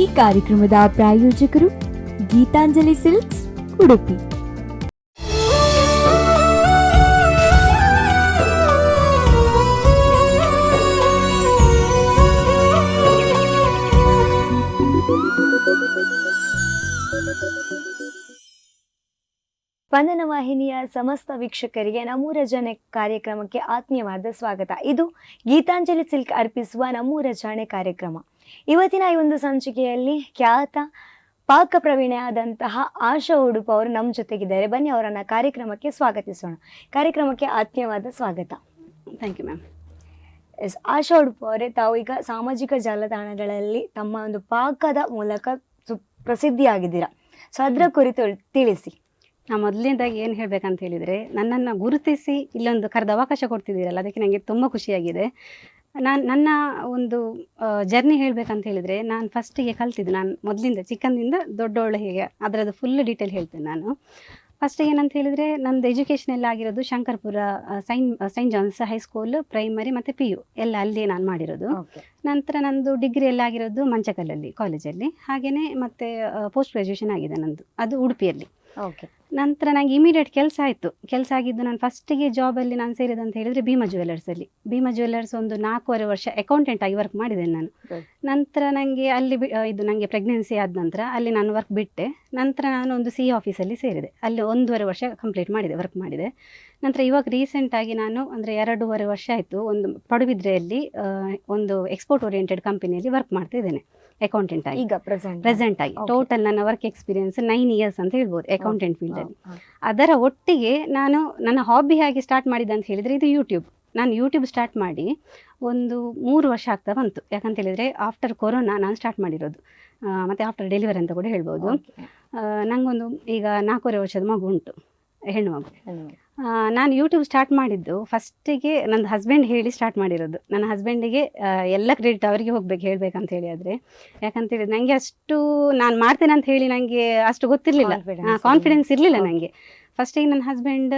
ಈ ಕಾರ್ಯಕ್ರಮದ ಪ್ರಾಯೋಜಕರು ಗೀತಾಂಜಲಿ ಸಿಲ್ಕ್ಸ್, ಉಡುಪಿ. ಸ್ಪಂದನ ವಾಹಿನಿಯ ಸಮಸ್ತ ವೀಕ್ಷಕರಿಗೆ ನಮ್ಮೂರ ಜಾಣೆ ಕಾರ್ಯಕ್ರಮಕ್ಕೆ ಆತ್ಮೀಯವಾದ ಸ್ವಾಗತ. ಇದು ಗೀತಾಂಜಲಿ ಸಿಲ್ಕ್ ಅರ್ಪಿಸುವ ನಮ್ಮೂರ ಜಾಣೆ ಕಾರ್ಯಕ್ರಮ. ಇವತ್ತಿನ ಈ ಒಂದು ಸಂಚಿಕೆಯಲ್ಲಿ ಖ್ಯಾತ ಪಾಕ ಪ್ರವೀಣೆಯಾದಂತಹ ಆಶಾ ಉಡುಪು ಅವರು ನಮ್ಮ ಜೊತೆಗಿದ್ದಾರೆ. ಬನ್ನಿ ಅವರನ್ನು ಕಾರ್ಯಕ್ರಮಕ್ಕೆ ಸ್ವಾಗತಿಸೋಣ. ಕಾರ್ಯಕ್ರಮಕ್ಕೆ ಆತ್ಮೀಯವಾದ ಸ್ವಾಗತ. Thank you ma'am S Asha Udupa ಅವರೇ ತಾವು ಈಗ ಸಾಮಾಜಿಕ ಜಾಲತಾಣಗಳಲ್ಲಿ ತಮ್ಮ ಒಂದು ಪಾಕದ ಮೂಲಕ ಸು- ಪ್ರಸಿದ್ಧಿಯಾಗಿದ್ದೀರಾ. ಸೊ ಅದರ ಕುರಿತು ತಿಳಿಸಿ. ನಾ ಮೊದಲನೇದಾಗಿ ಏನು ಹೇಳಬೇಕಂತ ಹೇಳಿದರೆ ನನ್ನನ್ನು ಗುರುತಿಸಿ ಇಲ್ಲೊಂದು ಕರೆದ ಅವಕಾಶ ಕೊಡ್ತಿದ್ದೀರಲ್ಲ ಅದಕ್ಕೆ ನನಗೆ ತುಂಬ ಖುಷಿಯಾಗಿದೆ. ನಾನು ನನ್ನ ಒಂದು ಜರ್ನಿ ಹೇಳಬೇಕಂತ ಹೇಳಿದರೆ ನಾನು ಫಸ್ಟಿಗೆ ಕಲ್ತಿದ್ದು ನಾನು ಮೊದಲಿಂದ ಚಿಕ್ಕಂದಿಂದ ದೊಡ್ಡವಳು ಹೇಗೆ ಅದರದ್ದು ಫುಲ್ ಡೀಟೇಲ್ ಹೇಳ್ತೇನೆ ನಾನು. ಫಸ್ಟ್ ಏನಂತ ಹೇಳಿದರೆ ನಂದು ಎಜುಕೇಷನ್ ಎಲ್ಲ ಆಗಿರೋದು Shankarpura saint saint John's high school primary ಮತ್ತು ಪಿ ಯು ಎಲ್ಲ ಅಲ್ಲಿ ನಾನು ಮಾಡಿರೋದು. ನಂತರ ನಂದು ಡಿಗ್ರಿ ಎಲ್ಲ ಆಗಿರೋದು ಮಂಚಕಲ್ಲಲ್ಲಿ ಕಾಲೇಜಲ್ಲಿ ಹಾಗೆಯೇ ಮತ್ತು ಪೋಸ್ಟ್ ಗ್ರ್ಯಾಜುಯೇಷನ್ ಆಗಿದೆ ನಂದು ಅದು ಉಡುಪಿಯಲ್ಲಿ. ಓಕೆ ನಂತರ ನನಗೆ ಇಮಿಡಿಯೇಟ್ ಕೆಲಸ ಆಯಿತು. ಕೆಲಸ ಆಗಿದ್ದು ನಾನು ಫಸ್ಟಿಗೆ ಜಾಬಲ್ಲಿ ನಾನು ಸೇರಿದಂತ ಹೇಳಿದರೆ ಭೀಮಾ ಜುವೆಲ್ಲರ್ಸಲ್ಲಿ ಭೀಮಾ ಜ್ಯುವೆಲ್ಲರ್ಸ್ ಒಂದು ನಾಲ್ಕೂವರೆ ವರ್ಷ ಅಕೌಂಟೆಂಟ್ ಆಗಿ ವರ್ಕ್ ಮಾಡಿದ್ದೇನೆ ನಾನು. ನಂತರ ನನಗೆ ಅಲ್ಲಿ ಬಿ- ಇದು ನನಗೆ ಪ್ರೆಗ್ನೆನ್ಸಿ ಆದ ನಂತರ ಅಲ್ಲಿ ನಾನು ವರ್ಕ್ ಬಿಟ್ಟೆ. ನಂತರ ನಾನು ಒಂದು ಸಿ ಆಫೀಸಲ್ಲಿ ಸೇರಿದೆ. ಅಲ್ಲಿ ಒಂದೂವರೆ ವರ್ಷ ಕಂಪ್ಲೀಟ್ ಮಾಡಿದೆ ವರ್ಕ್ ಮಾಡಿದೆ. ನಂತರ ಇವಾಗ ರೀಸೆಂಟಾಗಿ ನಾನು ಅಂದರೆ ಎರಡೂವರೆ ವರ್ಷ ಆಯಿತು. ಒಂದು ಪಡುಬಿದ್ರೆಯಲ್ಲಿ ಒಂದು ಎಕ್ಸ್ಪೋರ್ಟ್ ಓರಿಯೆಂಟೆಡ್ ಕಂಪನಿಯಲ್ಲಿ ವರ್ಕ್ ಮಾಡ್ತಾ ಇದ್ದೇನೆ ಅಕೌಂಟೆಂಟ್ ಆಗಿ. ಈಗ ಪ್ರೆಸೆಂಟ್ ಪ್ರೆಸೆಂಟ್ ಆಗಿ. ಟೋಟಲ್ ನನ್ನ ವರ್ಕ್ ಎಕ್ಸ್ಪೀರಿಯನ್ಸ್ ನೈನ್ ಇಯರ್ಸ್ ಅಂತ ಹೇಳ್ಬೋದು ಅಕೌಂಟೆಂಟ್ ಫೀಲ್ಡಲ್ಲಿ ಅದರ ಒಟ್ಟಿಗೆ ನಾನು ನನ್ನ ಹಾಬಿ ಆಗಿ ಸ್ಟಾರ್ಟ್ ಮಾಡಿದೆ ಅಂತ ಹೇಳಿದ್ರೆ ಇದು ಯೂಟ್ಯೂಬ್ ನಾನು ಯೂಟ್ಯೂಬ್ ಸ್ಟಾರ್ಟ್ ಮಾಡಿ ಒಂದು ಮೂರು ವರ್ಷ ಆಗ್ತಾ ಬಂತು. ಯಾಕಂತ ಹೇಳಿದ್ರೆ ಆಫ್ಟರ್ ಕೊರೋನಾ ನಾನು ಸ್ಟಾರ್ಟ್ ಮಾಡಿರೋದು. ಮತ್ತೆ ಆಫ್ಟರ್ ಡೆಲಿವರಿ ಅಂತ ಕೂಡ ಹೇಳ್ಬೋದು. ನಂಗೊಂದು ಈಗ ನಾಲ್ಕೂವರೆ ವರ್ಷದ ಮಗು ಉಂಟು. ಹೆಣ್ಣು ಮಗು. ನಾನು ಯೂಟ್ಯೂಬ್ ಸ್ಟಾರ್ಟ್ ಮಾಡಿದ್ದು ಫಸ್ಟಿಗೆ ನನ್ನ ಹಸ್ಬೆಂಡ್ ಹೇಳಿ ಸ್ಟಾರ್ಟ್ ಮಾಡಿರೋದು. ನನ್ನ ಹಸ್ಬೆಂಡಿಗೆ ಎಲ್ಲ ಕ್ರೆಡಿಟ್ ಅವರಿಗೆ ಹೋಗ್ಬೇಕು ಹೇಳ್ಬೇಕಂತ ಹೇಳಿ ಆದರೆ. ಯಾಕಂತೇಳಿ ನನಗೆ ಅಷ್ಟು ನಾನು ಮಾಡ್ತೇನೆ ಅಂತ ಹೇಳಿ ನನಗೆ ಅಷ್ಟು ಗೊತ್ತಿರಲಿಲ್ಲ. ಕಾನ್ಫಿಡೆನ್ಸ್ ಇರಲಿಲ್ಲ. ನನಗೆ ಫಸ್ಟಿಗೆ ನನ್ನ ಹಸ್ಬೆಂಡ್